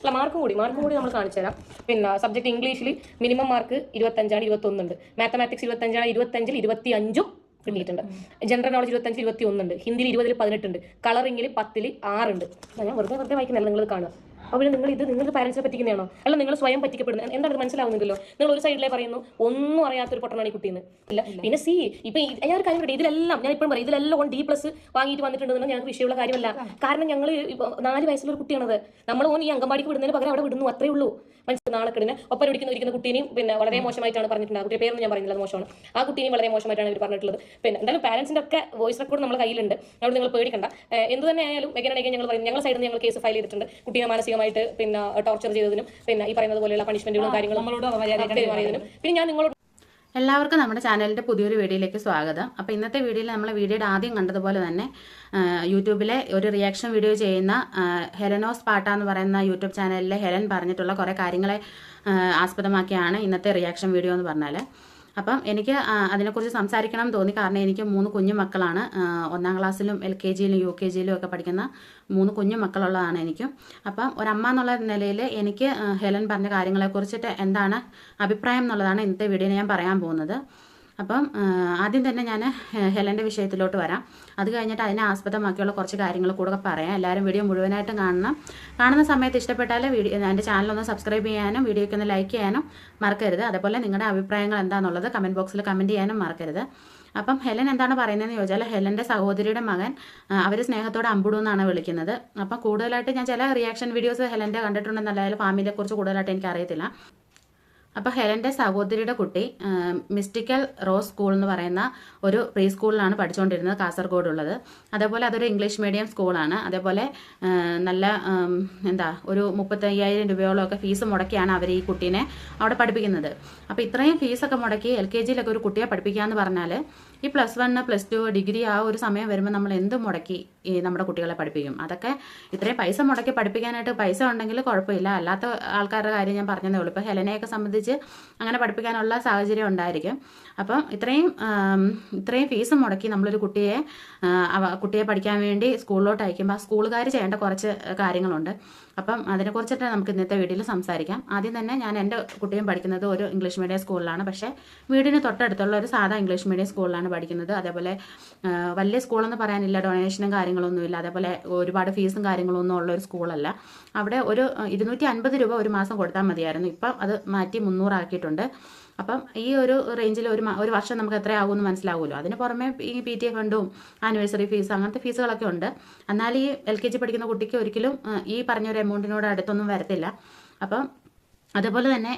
അല്ല മാർക്കും കൂടി മാർക്കും കൂടി നമ്മൾ കാണിച്ചു തരാം. പിന്നെ സബ്ജക്ട് ഇംഗ്ലീഷിൽ മിനിമം മാർക്ക് ഇരുപത്തഞ്ചാണ് ഇരുപത്തൊന്നുണ്ട്. മാത്തമാറ്റിക്സ് ഇരുപത്തഞ്ചാണ് ഇരുപത്തഞ്ചിൽ ഇരുപത്തി അഞ്ചും കിട്ടിയിട്ടുണ്ട്. ജനറൽ നോളജ് ഇരുപത്തഞ്ച് ഇരുപത്തി ഒന്നുണ്ട് ഹിന്ദിയിൽ ഇരുപതിൽ പതിനെട്ടുണ്ട്. കളറിങ്ങിൽ പത്തിൽ ആറുണ്ട്. ഞാൻ വെറുതെ വെറുതെ വായിക്കുന്നില്ല. നിങ്ങൾ കാണുക. അപ്പോൾ നിങ്ങൾ ഇത് നിങ്ങൾ പാരൻസിനെ പറ്റിക്കുന്നതാണോ? അല്ല നിങ്ങൾ സ്വയം പറ്റിക്കപ്പെടുന്നത് എന്താണ് മനസ്സിലാവുന്നില്ലല്ലോ? നിങ്ങൾ ഒരു സൈഡിലേ പറയുന്നു ഒന്നും അറിയാത്തൊരു പൊട്ടനാണ് ഈ കുട്ടിയെന്ന് ഇല്ല. പിന്നെ സി ഇപ്പൊ ഞാൻ ഒരു കാര്യം ഇതിലെല്ലാം ഞാൻ ഇപ്പോഴും പറയും ഇതിലെല്ലാം ഓൺ ഡി പ്ലസ് വാങ്ങിയിട്ട് വന്നിട്ടുണ്ടെന്ന് ഞങ്ങൾക്ക് വിഷയമുള്ള കാര്യമല്ല. കാരണം ഞങ്ങൾ നാല് വയസ്സുള്ള ഒരു കുട്ടിയാണത്. നമ്മൾ ഓൻ ഈ അങ്കമാടിക്ക് വിടുന്നതിന് പകരം അവിടെ വിടുന്നു അത്രേ ഉള്ളൂ. മനസ്സിൽ നാളെ കിടന്ന് ഒപ്പം ഇരിക്കുന്ന ഇരിക്കുന്ന കുട്ടീനെയും പിന്നെ വളരെ മോശമായിട്ടാണ് പറഞ്ഞിട്ടുണ്ട് ആ കുട്ടിയുടെ പേരൊന്നും ഞാൻ പറഞ്ഞില്ല മോശമാണ്. ആ കുട്ടീനെയും വളരെ മോശമായിട്ടാണ് ഇവർ പറഞ്ഞിട്ടുള്ളത്. പിന്നെ എന്തായാലും പാരന്റ്സിന്റെ ഒക്കെ വോയിസ് റെക്കോർഡ് നമ്മുടെ കയ്യിലുണ്ട്. അവിടെ നിങ്ങൾ പേടിക്കണ്ട. എന്ത് തന്നെ ആയാലും എങ്ങനെ ആണെങ്കിൽ ഞങ്ങൾ പറയും ഞങ്ങളുടെ സൈഡിൽ നിന്ന് ഞങ്ങൾ കേസ് ഫയൽ ചെയ്തിട്ടുണ്ട്. കുട്ടിയെ മാനസികമായിട്ട് പിന്നെ ടോർച്ചർ ചെയ്തതിനും പിന്നെ ഈ പറയുന്നത് പോലെയുള്ള പണിഷ്മെന്റുകളും കാര്യങ്ങളും പിന്നെ ഞാൻ നിങ്ങളോട് എല്ലാവർക്കും നമ്മുടെ ചാനലിന്റെ പുതിയൊരു വീഡിയോയിലേക്ക് സ്വാഗതം. അപ്പോൾ ഇന്നത്തെ വീഡിയോയിൽ നമ്മൾ വീഡിയോയുടെ ആദ്യം കണ്ടതുപോലെ തന്നെ യൂട്യൂബിലെ ഒരു റിയാക്ഷൻ വീഡിയോ ചെയ്യുന്ന ഹെലനോസ് പാട്ട എന്ന് പറയുന്ന യൂട്യൂബ് ചാനലിലെ ഹെലൻ പറഞ്ഞിട്ടുള്ള കുറേ കാര്യങ്ങളെ ആസ്പദമാക്കിയാണ് ഇന്നത്തെ റിയാക്ഷൻ വീഡിയോ എന്ന് പറഞ്ഞാൽ അപ്പം എനിക്ക് അതിനെക്കുറിച്ച് സംസാരിക്കണം എന്ന് തോന്നി. കാരണം എനിക്ക് മൂന്ന് കുഞ്ഞു മക്കളാണ്. ഒന്നാം ക്ലാസ്സിലും എൽ കെ ജിയിലും യു കെ ജിയിലും ഒക്കെ പഠിക്കുന്ന മൂന്ന് കുഞ്ഞു മക്കളുള്ളതാണ് എനിക്കും. അപ്പം ഒരമ്മ എന്നുള്ള നിലയിൽ എനിക്ക് ഹെലൻ പറഞ്ഞ കാര്യങ്ങളെക്കുറിച്ചിട്ട് എന്താണ് അഭിപ്രായം എന്നുള്ളതാണ് ഇന്നത്തെ വീഡിയോയിൽ ഞാൻ പറയാൻ പോകുന്നത്. അപ്പം ആദ്യം തന്നെ ഞാൻ ഹെലന്റെ വിഷയത്തിലോട്ട് വരാം. അത് കഴിഞ്ഞിട്ട് അതിനെ ആസ്പദമാക്കിയുള്ള കുറച്ച് കാര്യങ്ങൾ കൂടെ പറയാം. എല്ലാവരും വീഡിയോ മുഴുവനായിട്ടും കാണണം. കാണുന്ന സമയത്ത് ഇഷ്ടപ്പെട്ടാൽ വീഡിയോ എന്റെ ചാനലൊന്ന് സബ്സ്ക്രൈബ് ചെയ്യാനും വീഡിയോയ്ക്ക് ഒന്ന് ലൈക്ക് ചെയ്യാനും മറക്കരുത്. അതുപോലെ നിങ്ങളുടെ അഭിപ്രായങ്ങൾ എന്താണെന്നുള്ളത് കമന്റ് ബോക്സിൽ കമന്റ് ചെയ്യാനും മറക്കരുത്. അപ്പം ഹെലൻ എന്താണ് പറയുന്നതെന്ന് ചോദിച്ചാൽ ഹെലന്റെ സഹോദരിയുടെ മകൻ അവർ സ്നേഹത്തോടെ അമ്പുടു എന്നാണ് വിളിക്കുന്നത്. അപ്പം കൂടുതലായിട്ട് ഞാൻ ചില റിയാക്ഷൻ വീഡിയോസ് ഹെലന്റെ കണ്ടിട്ടുണ്ടെന്നല്ലാതെ ഫാമിലിയെക്കുറിച്ച് കൂടുതലായിട്ട് എനിക്ക് അറിയത്തില്ല അപ്പോൾ ഹെലന്റെ സഹോദരിയുടെ കുട്ടി മിസ്റ്റിക്കൽ റോസ് സ്കൂൾ എന്ന് പറയുന്ന ഒരു പ്രീ സ്കൂളിലാണ് പഠിച്ചുകൊണ്ടിരുന്നത് കാസർഗോഡുള്ളത്. അതേപോലെ അതൊരു ഇംഗ്ലീഷ് മീഡിയം സ്കൂളാണ്. അതേപോലെ നല്ല എന്താ ഒരു മുപ്പത്തയ്യായിരം രൂപയോളം ഒക്കെ ഫീസ് മുടക്കിയാണ് അവർ ഈ കുട്ടീനെ അവിടെ പഠിപ്പിക്കുന്നത്. അപ്പോൾ ഇത്രയും ഫീസൊക്കെ മുടക്കി എൽ കെ ജിയിലൊക്കെ ഒരു കുട്ടിയെ പഠിപ്പിക്കുക എന്ന് പറഞ്ഞാൽ ഈ plus one plus two degree ആ ഒരു സമയം വരുമ്പോൾ നമ്മൾ എന്ത് മുടക്കി ഈ നമ്മുടെ കുട്ടികളെ പഠിപ്പിക്കും? അതൊക്കെ ഇത്രയും പൈസ മുടക്കി പഠിപ്പിക്കാനായിട്ട് പൈസ ഉണ്ടെങ്കിൽ കുഴപ്പമില്ല. അല്ലാത്ത ആൾക്കാരുടെ കാര്യം ഞാൻ പറഞ്ഞതേ ഉള്ളൂ. ഇപ്പോൾ ഹെലനയൊക്കെ സംബന്ധിച്ച് അങ്ങനെ പഠിപ്പിക്കാനുള്ള സാഹചര്യം ഉണ്ടായിരിക്കും. അപ്പം ഇത്രയും ഇത്രയും ഫീസ് മുടക്കി നമ്മളൊരു കുട്ടിയെ കുട്ടിയെ പഠിക്കാൻ വേണ്ടി സ്കൂളിലോട്ട് അയക്കുമ്പോൾ ആ സ്കൂളുകാർ ചെയ്യേണ്ട കുറച്ച് കാര്യങ്ങളുണ്ട്. അപ്പം അതിനെക്കുറിച്ചിട്ട് നമുക്ക് ഇന്നത്തെ വീഡിയോയിൽ സംസാരിക്കാം. ആദ്യം തന്നെ ഞാൻ എന്റെ കുട്ടിയും പഠിക്കുന്നത് ഒരു ഇംഗ്ലീഷ് മീഡിയം സ്കൂളിലാണ്. പക്ഷേ വീടിന് തൊട്ടടുത്തുള്ള ഒരു സാധാ ഇംഗ്ലീഷ് മീഡിയം സ്കൂളിലാണ് പഠിക്കുന്നത്. അതേപോലെ വലിയ സ്കൂളെന്ന് പറയാനില്ല ഡൊണേഷനും കാര്യങ്ങളൊന്നുമില്ല അതേപോലെ ഒരുപാട് ഫീസും കാര്യങ്ങളൊന്നും ഉള്ള ഒരു സ്കൂളല്ല. അവിടെ ഒരു ഇരുന്നൂറ്റി രൂപ ഒരു മാസം കൊടുത്താൽ മതിയായിരുന്നു. ഇപ്പം അത് മാറ്റി മുന്നൂറാക്കിയിട്ടുണ്ട്. അപ്പം ഈ ഒരു റേഞ്ചിൽ ഒരു ഒരു വർഷം നമുക്ക് എത്രയാകുമെന്ന് മനസ്സിലാവുമല്ലോ. അതിന് പുറമെ ഈ പി ടി എ ഫണ്ടും ആനിവേഴ്സറി ഫീസ് അങ്ങനത്തെ ഫീസുകളൊക്കെ ഉണ്ട്. എന്നാൽ ഈ എൽ കെ ജി പഠിക്കുന്ന കുട്ടിക്ക് ഒരിക്കലും ഈ പറഞ്ഞൊരു എമൗണ്ടിനോട് അടുത്തൊന്നും വരത്തില്ല. അപ്പം അതുപോലെ തന്നെ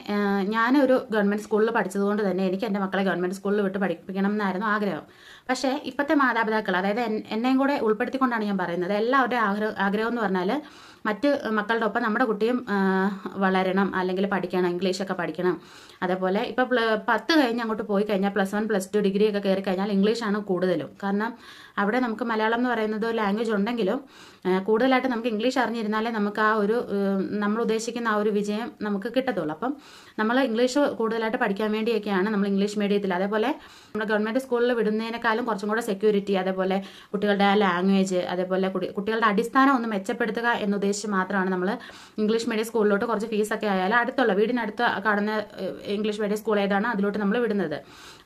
ഞാനൊരു ഗവൺമെന്റ് സ്കൂളിൽ പഠിച്ചതുകൊണ്ട് തന്നെ എനിക്ക് എന്റെ മക്കളെ ഗവൺമെന്റ് സ്കൂളിൽ വിട്ട് പഠിപ്പിക്കണം എന്നായിരുന്നു ആഗ്രഹം. പക്ഷേ ഇപ്പോഴത്തെ മാതാപിതാക്കൾ അതായത് എന്നെയും കൂടെ ഉൾപ്പെടുത്തിക്കൊണ്ടാണ് ഞാൻ പറയുന്നത്. എല്ലാവരുടെയും ആഗ്രഹം ആഗ്രഹം എന്ന് പറഞ്ഞാൽ മറ്റ് മക്കളുടെ ഒപ്പം നമ്മുടെ കുട്ടിയും വളരണം. അല്ലെങ്കിൽ പഠിക്കണം ഇംഗ്ലീഷൊക്കെ പഠിക്കണം. അതേപോലെ ഇപ്പോൾ പത്ത് കഴിഞ്ഞ് അങ്ങോട്ട് പോയി കഴിഞ്ഞാൽ plus one plus two degree ഒക്കെ കയറി കഴിഞ്ഞാൽ ഇംഗ്ലീഷാണ് കൂടുതലും. കാരണം അവിടെ നമുക്ക് മലയാളം എന്ന് പറയുന്നത് ലാംഗ്വേജ് ഉണ്ടെങ്കിലും കൂടുതലായിട്ട് നമുക്ക് ഇംഗ്ലീഷ് അറിഞ്ഞിരുന്നാലേ നമുക്ക് ആ ഒരു നമ്മൾ ഉദ്ദേശിക്കുന്ന ആ ഒരു വിജയം നമുക്ക് കിട്ടത്തുള്ളൂ. അപ്പം നമ്മൾ ഇംഗ്ലീഷ് കൂടുതലായിട്ട് പഠിക്കാൻ വേണ്ടിയൊക്കെയാണ് നമ്മൾ ഇംഗ്ലീഷ് മീഡിയത്തിൽ അതേപോലെ നമ്മുടെ ഗവൺമെന്റ് സ്കൂളിൽ വിടുന്നതിനേക്കാളും കുറച്ചും കൂടെ സെക്യൂരിറ്റി അതേപോലെ കുട്ടികളുടെ ആ ലാംഗ്വേജ് അതേപോലെ കുട്ടികളുടെ അടിസ്ഥാനം ഒന്ന് മെച്ചപ്പെടുത്തുക എന്നുദ്ദേശിച്ച് മാത്രമാണ് നമ്മൾ ഇംഗ്ലീഷ് മീഡിയം സ്കൂളിലോട്ട് കുറച്ച് ഫീസൊക്കെ ആയാലും അടുത്തുള്ള വീടിനടുത്ത് കാണുന്ന ഇംഗ്ലീഷ് മീഡിയം സ്കൂൾ ഏതാണ് അതിലോട്ട് നമ്മൾ വിടുന്നത്.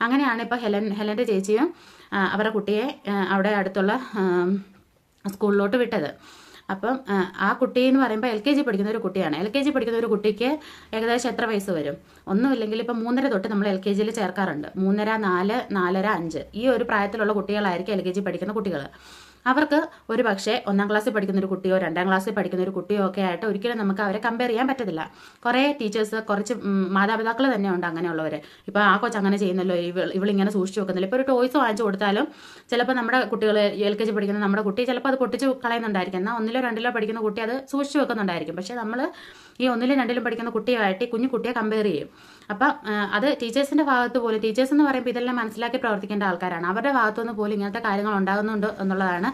അങ്ങനെയാണ് ഇപ്പോൾ ഹെലൻ ഹെലന്റെ ചേച്ചിയും അവരുടെ കുട്ടിയെ അവിടെ അടുത്തുള്ള സ്കൂളിലോട്ട് വിട്ടത്. അപ്പം ആ, കുട്ടി എന്ന് പറയുമ്പോൾ എൽ കെ ജി പഠിക്കുന്ന ഒരു കുട്ടിയാണ്. എൽ കെ ജി പഠിക്കുന്ന ഒരു കുട്ടിക്ക് ഏകദേശം എത്ര വയസ്സ് വരും? ഒന്നുമില്ലെങ്കിൽ ഇപ്പം മൂന്നര തൊട്ട് നമ്മൾ എൽ കെ ജിയിൽ ചേർക്കാറുണ്ട്. മൂന്നര നാല് നാലര അഞ്ച്. ഈ ഒരു പ്രായത്തിലുള്ള കുട്ടികളായിരിക്കും എൽ കെ ജി പഠിക്കുന്ന കുട്ടികൾ അവർക്ക് ഒരു പക്ഷേ ഒന്നാം ക്ലാസ്സിൽ പഠിക്കുന്ന ഒരു കുട്ടിയോ രണ്ടാം ക്ലാസ്സിൽ പഠിക്കുന്ന ഒരു കുട്ടിയോ ഒക്കെ ആയിട്ട് ഒരിക്കലും നമുക്ക് അവരെ കമ്പയർ ചെയ്യാൻ പറ്റത്തില്ല. കുറേ ടീച്ചേഴ്സ് കുറച്ച് മാതാപിതാക്കൾ തന്നെ ഉണ്ട് അങ്ങനെയുള്ളവർ ഇപ്പോൾ ആ കൊച്ച് അങ്ങനെ ചെയ്യുന്നല്ലോ ഇവൾ ഇവളിങ്ങനെ സൂക്ഷിച്ച് വെക്കുന്നില്ല. ഇപ്പോൾ ഒരു ടോയ്സ് വാങ്ങിച്ചു കൊടുത്താലും ചിലപ്പോൾ നമ്മുടെ കുട്ടികൾ എൽ കെ ജി പഠിക്കുന്ന നമ്മുടെ കുട്ടി ചിലപ്പോൾ അത് പൊട്ടിച്ച് കളയുന്നുണ്ടായിരിക്കും. എന്നാൽ ഒന്നിലോ രണ്ടിലോ പഠിക്കുന്ന കുട്ടി അത് സൂക്ഷിച്ചു വെക്കുന്നുണ്ടായിരിക്കും. പക്ഷേ നമ്മൾ ഈ ഒന്നിലും രണ്ടിലും പഠിക്കുന്ന കുട്ടിയായിട്ട് ഈ കുഞ്ഞു കുട്ടിയെ കമ്പയർ ചെയ്യും. അപ്പം അത് ടീച്ചേഴ്സിന്റെ ഭാഗത്ത് പോലും ടീച്ചേഴ്സ് എന്ന് പറയുമ്പോൾ ഇതെല്ലാം മനസ്സിലാക്കി പ്രവർത്തിക്കേണ്ട ആൾക്കാരാണ്. അവരുടെ ഭാഗത്തുനിന്ന് പോലും ഇങ്ങനത്തെ കാര്യങ്ങൾ ഉണ്ടാകുന്നുണ്ട് എന്നുള്ളതാണ്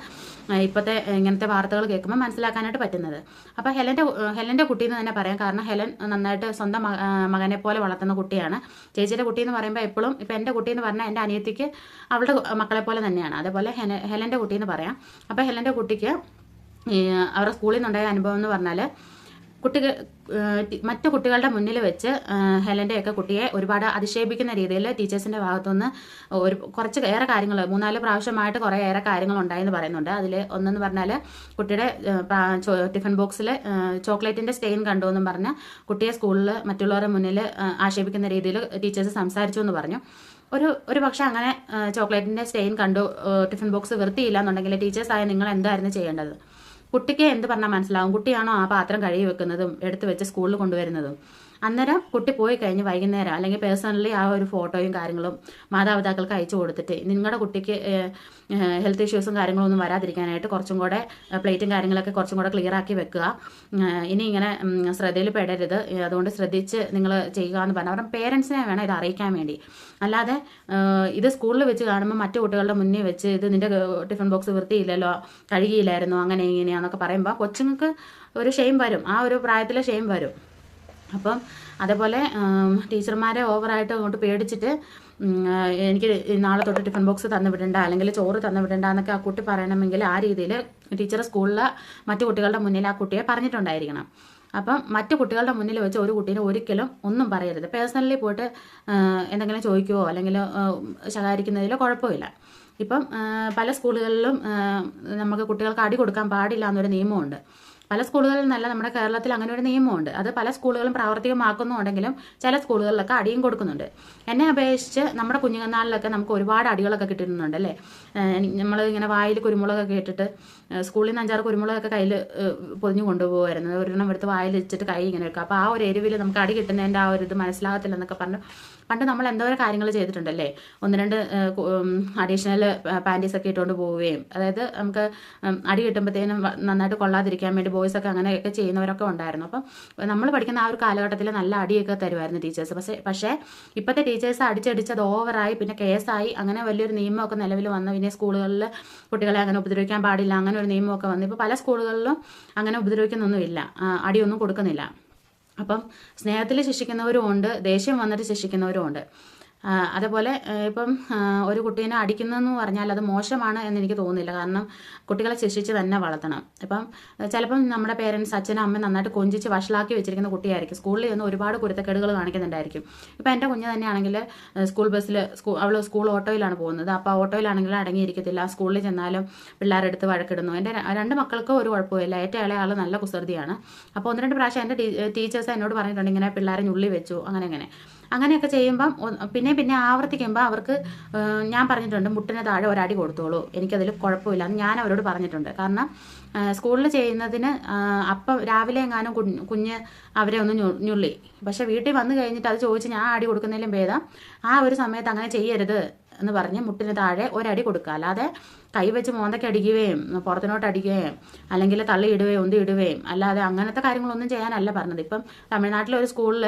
ഇപ്പോഴത്തെ ഇങ്ങനത്തെ വാർത്തകൾ കേൾക്കുമ്പോൾ മനസ്സിലാക്കാനായിട്ട് പറ്റുന്നത്. അപ്പോൾ ഹെലന്റെ ഹെലന്റെ കുട്ടി എന്ന് തന്നെ പറയാം. കാരണം ഹെലൻ നന്നായിട്ട് സ്വന്തം മകനെ പോലെ വളർത്തുന്ന കുട്ടിയാണ്. ചേച്ചിയുടെ കുട്ടി എന്ന് പറയുമ്പോൾ എപ്പോഴും ഇപ്പം എന്റെ കുട്ടി എന്ന് പറഞ്ഞാൽ എന്റെ അനിയത്തിക്ക് അവളുടെ മക്കളെ പോലെ തന്നെയാണ്. അതേപോലെ ഹെല ഹെലന്റെ കുട്ടി എന്ന് പറയാം. അപ്പോൾ ഹെലന്റെ കുട്ടിക്ക് അവരുടെ സ്കൂളിൽ നിന്നുണ്ടായ അനുഭവം എന്ന് പറഞ്ഞാൽ കുട്ടികൾ മറ്റു കുട്ടികളുടെ മുന്നിൽ വെച്ച് ഹെലന്റെ ഒക്കെ കുട്ടിയെ ഒരുപാട് അധിക്ഷേപിക്കുന്ന രീതിയിൽ ടീച്ചേഴ്സിന്റെ ഭാഗത്തുനിന്ന് ഒരു കുറച്ച് ഏറെ കാര്യങ്ങൾ മൂന്നാൽ പ്രാവശ്യമായിട്ട് കുറേ ഏറെ കാര്യങ്ങൾ ഉണ്ടായെന്ന് പറയുന്നുണ്ട്. അതിൽ ഒന്നെന്ന് പറഞ്ഞാൽ കുട്ടിയുടെ ടിഫിൻ ബോക്സിൽ ചോക്ലേറ്റിന്റെ സ്റ്റെയിൻ കണ്ടു എന്നും പറഞ്ഞ് കുട്ടിയെ സ്കൂളിൽ മറ്റുള്ളവരുടെ മുന്നിൽ ആക്ഷേപിക്കുന്ന രീതിയിൽ ടീച്ചേഴ്സ് സംസാരിച്ചു എന്ന് പറഞ്ഞു. ഒരു ഒരു പക്ഷേ അങ്ങനെ ചോക്ലേറ്റിന്റെ സ്റ്റെയിൻ കണ്ടു ടിഫിൻ ബോക്സ് വൃത്തിയില്ല എന്നുണ്ടെങ്കിൽ ടീച്ചേഴ്സായ നിങ്ങൾ എന്തായിരുന്നു ചെയ്യേണ്ടത്? കുട്ടിക്ക് എന്ത് പറഞ്ഞാൽ മനസ്സിലാവും? കുട്ടിയാണോ ആ പാത്രം കഴുകി വെക്കുന്നതും എടുത്തു വെച്ച് സ്കൂളിൽ കൊണ്ടുവരുന്നതും? അന്നേരം കുട്ടി പോയി കഴിഞ്ഞ് വൈകുന്നേരം അല്ലെങ്കിൽ പേഴ്സണലി ആ ഒരു ഫോട്ടോയും കാര്യങ്ങളും മാതാപിതാക്കൾക്ക് അയച്ചു കൊടുത്തിട്ട് നിങ്ങളുടെ കുട്ടിക്ക് ഹെൽത്ത് ഇഷ്യൂസും കാര്യങ്ങളൊന്നും വരാതിരിക്കാനായിട്ട് കുറച്ചും കൂടെ പ്ലേറ്റും കാര്യങ്ങളൊക്കെ കുറച്ചും കൂടെ ക്ലിയർ ആക്കി വെക്കുക. ഇനി ഇങ്ങനെ ശ്രദ്ധയിൽ പെടരുത്. അതുകൊണ്ട് ശ്രദ്ധിച്ച് നിങ്ങൾ ചെയ്യുക എന്ന് പറഞ്ഞാൽ അവരുടെ പേരൻസിനെ വേണം ഇത് അറിയിക്കാൻ വേണ്ടി. അല്ലാതെ ഇത് സ്കൂളിൽ വെച്ച് കാണുമ്പോൾ മറ്റു കുട്ടികളുടെ മുന്നിൽ വെച്ച് ഇത് നിന്റെ ടിഫിൻ ബോക്സ് വൃത്തിയില്ലല്ലോ കഴുകിയില്ലായിരുന്നു അങ്ങനെ ഇങ്ങനെയാന്നൊക്കെ പറയുമ്പോൾ കൊച്ചുങ്ങൾക്ക് ഒരു ഷെയിം വരും. ആ ഒരു പ്രായത്തിലെ ഷെയിം വരും. അപ്പം അതേപോലെ ടീച്ചർമാരെ ഓവറായിട്ട് അങ്ങോട്ട് പേടിച്ചിട്ട് എനിക്ക് നാളെ തൊട്ട് ടിഫിൻ ബോക്സ് തന്നു വിടണ്ട അല്ലെങ്കിൽ ചോറ് തന്നു വിടണ്ട എന്നൊക്കെ ആ കുട്ടി പറയണമെങ്കിൽ ആ രീതിയിൽ ടീച്ചർ സ്കൂളിലെ മറ്റു കുട്ടികളുടെ മുന്നിൽ ആ കുട്ടിയെ പറഞ്ഞിട്ടുണ്ടായിരിക്കണം. അപ്പം മറ്റു കുട്ടികളുടെ മുന്നിൽ വെച്ച് ഒരു കുട്ടീനെ ഒരിക്കലും ഒന്നും പറയരുത്. പേഴ്സണലി പോയിട്ട് എന്തെങ്കിലും ചോദിക്കുവോ അല്ലെങ്കിൽ ശകാരിക്കുന്നതിലോ കുഴപ്പമില്ല. ഇപ്പം പല സ്കൂളുകളിലും നമുക്ക് കുട്ടികൾക്ക് അടി കൊടുക്കാൻ പാടില്ല എന്നൊരു നിയമമുണ്ട്. പല സ്കൂളുകളിൽ നല്ല നമ്മുടെ കേരളത്തിൽ അങ്ങനെ ഒരു നിയമമുണ്ട്. അത് പല സ്കൂളുകളും പ്രാവർത്തികമാക്കുന്നുണ്ടെങ്കിലും ചില സ്കൂളുകളിലൊക്കെ അടിയും കൊടുക്കുന്നുണ്ട്. എന്നെ അപേക്ഷിച്ച് നമ്മുടെ കുഞ്ഞുനാളിലൊക്കെ നമുക്ക് ഒരുപാട് അടികളൊക്കെ കിട്ടുന്നുണ്ട് അല്ലേ? നമ്മൾ ഇങ്ങനെ വായിൽ കുരുമുളകൊക്കെ ഇട്ടിട്ട് ഏഹ് സ്കൂളിൽ നിന്ന് അഞ്ചാറ് കുരുമുളകൊക്കെ കയ്യിൽ പൊതിഞ്ഞു കൊണ്ടുപോകുമായിരുന്നു. ഒരെണ്ണം എടുത്ത് വായിൽ വെച്ചിട്ട് കൈ ഇങ്ങനെ വെക്കുക അപ്പോൾ ആ ഒരു എരിവിൽ നമുക്ക് അടി കിട്ടുന്നതിന്റെ ആ ഒരു ഇത് മനസ്സിലാകത്തില്ലെന്നൊക്കെ പറഞ്ഞു പണ്ട് നമ്മൾ എന്തോരം കാര്യങ്ങൾ ചെയ്തിട്ടുണ്ടല്ലേ? ഒന്ന് രണ്ട് അഡീഷണൽ പാന്റീസ് ഒക്കെ ഇട്ടുകൊണ്ട് പോവുകയും. അതായത് നമുക്ക് അടി കിട്ടുമ്പോഴത്തേനും നന്നായിട്ട് കൊള്ളാതിരിക്കാൻ വേണ്ടി ബോയ്സ് ഒക്കെ അങ്ങനെയൊക്കെ ചെയ്യുന്നവരൊക്കെ ഉണ്ടായിരുന്നു. അപ്പം നമ്മൾ പഠിക്കുന്ന ആ ഒരു കാലഘട്ടത്തിൽ നല്ല അടിയൊക്കെ തരുമായിരുന്നു ടീച്ചേഴ്സ് പക്ഷേ പക്ഷേ ഇപ്പോഴത്തെ ടീച്ചേഴ്സ് അടിച്ചടിച്ചത് ഓവറായി പിന്നെ കേസായി അങ്ങനെ വലിയൊരു നിയമമൊക്കെ നിലവിൽ വന്നു. പിന്നെ സ്കൂളുകളിൽ കുട്ടികളെ അങ്ങനെ ഉപദ്രവിക്കാൻ പാടില്ല അങ്ങനെ ഒരു നിയമമൊക്കെ വന്നു. ഇപ്പോൾ പല സ്കൂളുകളിലും അങ്ങനെ ഉപദ്രവിക്കുന്നൊന്നുമില്ല. അടിയൊന്നും കൊടുക്കുന്നില്ല. അപ്പം സ്നേഹത്തിൽ ശിക്ഷിക്കുന്നവരും ഉണ്ട് ദേഷ്യം വന്നിട്ട് ശിക്ഷിക്കുന്നവരും ഉണ്ട്. അതേപോലെ ഇപ്പം ഒരു കുട്ടീനെ അടിക്കുന്നതെന്ന് പറഞ്ഞാൽ അത് മോശമാണ് എന്ന് എനിക്ക് തോന്നുന്നില്ല. കാരണം കുട്ടികളെ ശിക്ഷിച്ച് തന്നെ വളർത്തണം. ഇപ്പം ചിലപ്പം നമ്മുടെ പേരൻസ് അച്ഛനും അമ്മയും നന്നായിട്ട് കൊഞ്ചിച്ച് വഷളാക്കി വെച്ചിരിക്കുന്ന കുട്ടിയായിരിക്കും. സ്കൂളിൽ നിന്ന് ഒരുപാട് കുരുത്തക്കേടുകൾ കാണിക്കുന്നുണ്ടായിരിക്കും. ഇപ്പം എന്റെ കുഞ്ഞ് തന്നെയാണെങ്കിൽ സ്കൂൾ ബസ്സിൽ സ്കൂൾ അവൾ സ്കൂൾ ഓട്ടോയിലാണ് പോകുന്നത്. അപ്പോൾ ഓട്ടോയിലാണെങ്കിൽ അടങ്ങിയിരിക്കത്തില്ല. സ്കൂളിൽ ചെന്നാലും പിള്ളേരെടുത്ത് വഴക്കിടുന്നു. എന്റെ രണ്ട് മക്കൾക്കും ഒരു കുഴപ്പമില്ല ഏറ്റവും ഇളയ ആൾ നല്ല കുസൃതിയാണ്. അപ്പോൾ ഒന്ന് രണ്ട് പ്രാവശ്യം എന്റെ ടീച്ചേഴ്സ് എന്നോട് പറഞ്ഞിട്ടുണ്ട് ഇങ്ങനെ പിള്ളേരെ ഞുള്ളി വെച്ചു അങ്ങനെ അങ്ങനെ അങ്ങനെയൊക്കെ ചെയ്യുമ്പം പിന്നെ പിന്നെ ആവർത്തിക്കുമ്പോൾ അവർക്ക് ഞാൻ പറഞ്ഞിട്ടുണ്ട് മുട്ടിന് താഴെ ഒരടി കൊടുത്തോളൂ. എനിക്കതിൽ കുഴപ്പമില്ല എന്ന് ഞാൻ അവരോട് പറഞ്ഞിട്ടുണ്ട്. കാരണം സ്കൂളിൽ ചെയ്യുന്നതിന് അപ്പം രാവിലെ എങ്ങാനും കുഞ്ഞ് അവരെ ഒന്ന് ഞുള്ളി. പക്ഷെ വീട്ടിൽ വന്നു കഴിഞ്ഞിട്ട് അത് ചോദിച്ച് ഞാൻ അടി കൊടുക്കുന്നതിലും ഭേദം ആ ഒരു സമയത്ത് അങ്ങനെ ചെയ്യരുത്. എന്ന് പറഞ്ഞ് മുട്ടിന് താഴെ ഒരടി കൊടുക്കുക. അല്ലാതെ കൈ വെച്ച് മോന്തയ്ക്ക് അടിക്കുകയും പുറത്തിനോട്ട് അടിക്കുകയും അല്ലെങ്കിൽ തള്ളി ഇടുകയും അല്ലാതെ അങ്ങനത്തെ കാര്യങ്ങളൊന്നും ചെയ്യാനല്ല പറഞ്ഞത്. ഇപ്പം തമിഴ്നാട്ടിലെ ഒരു സ്കൂളിൽ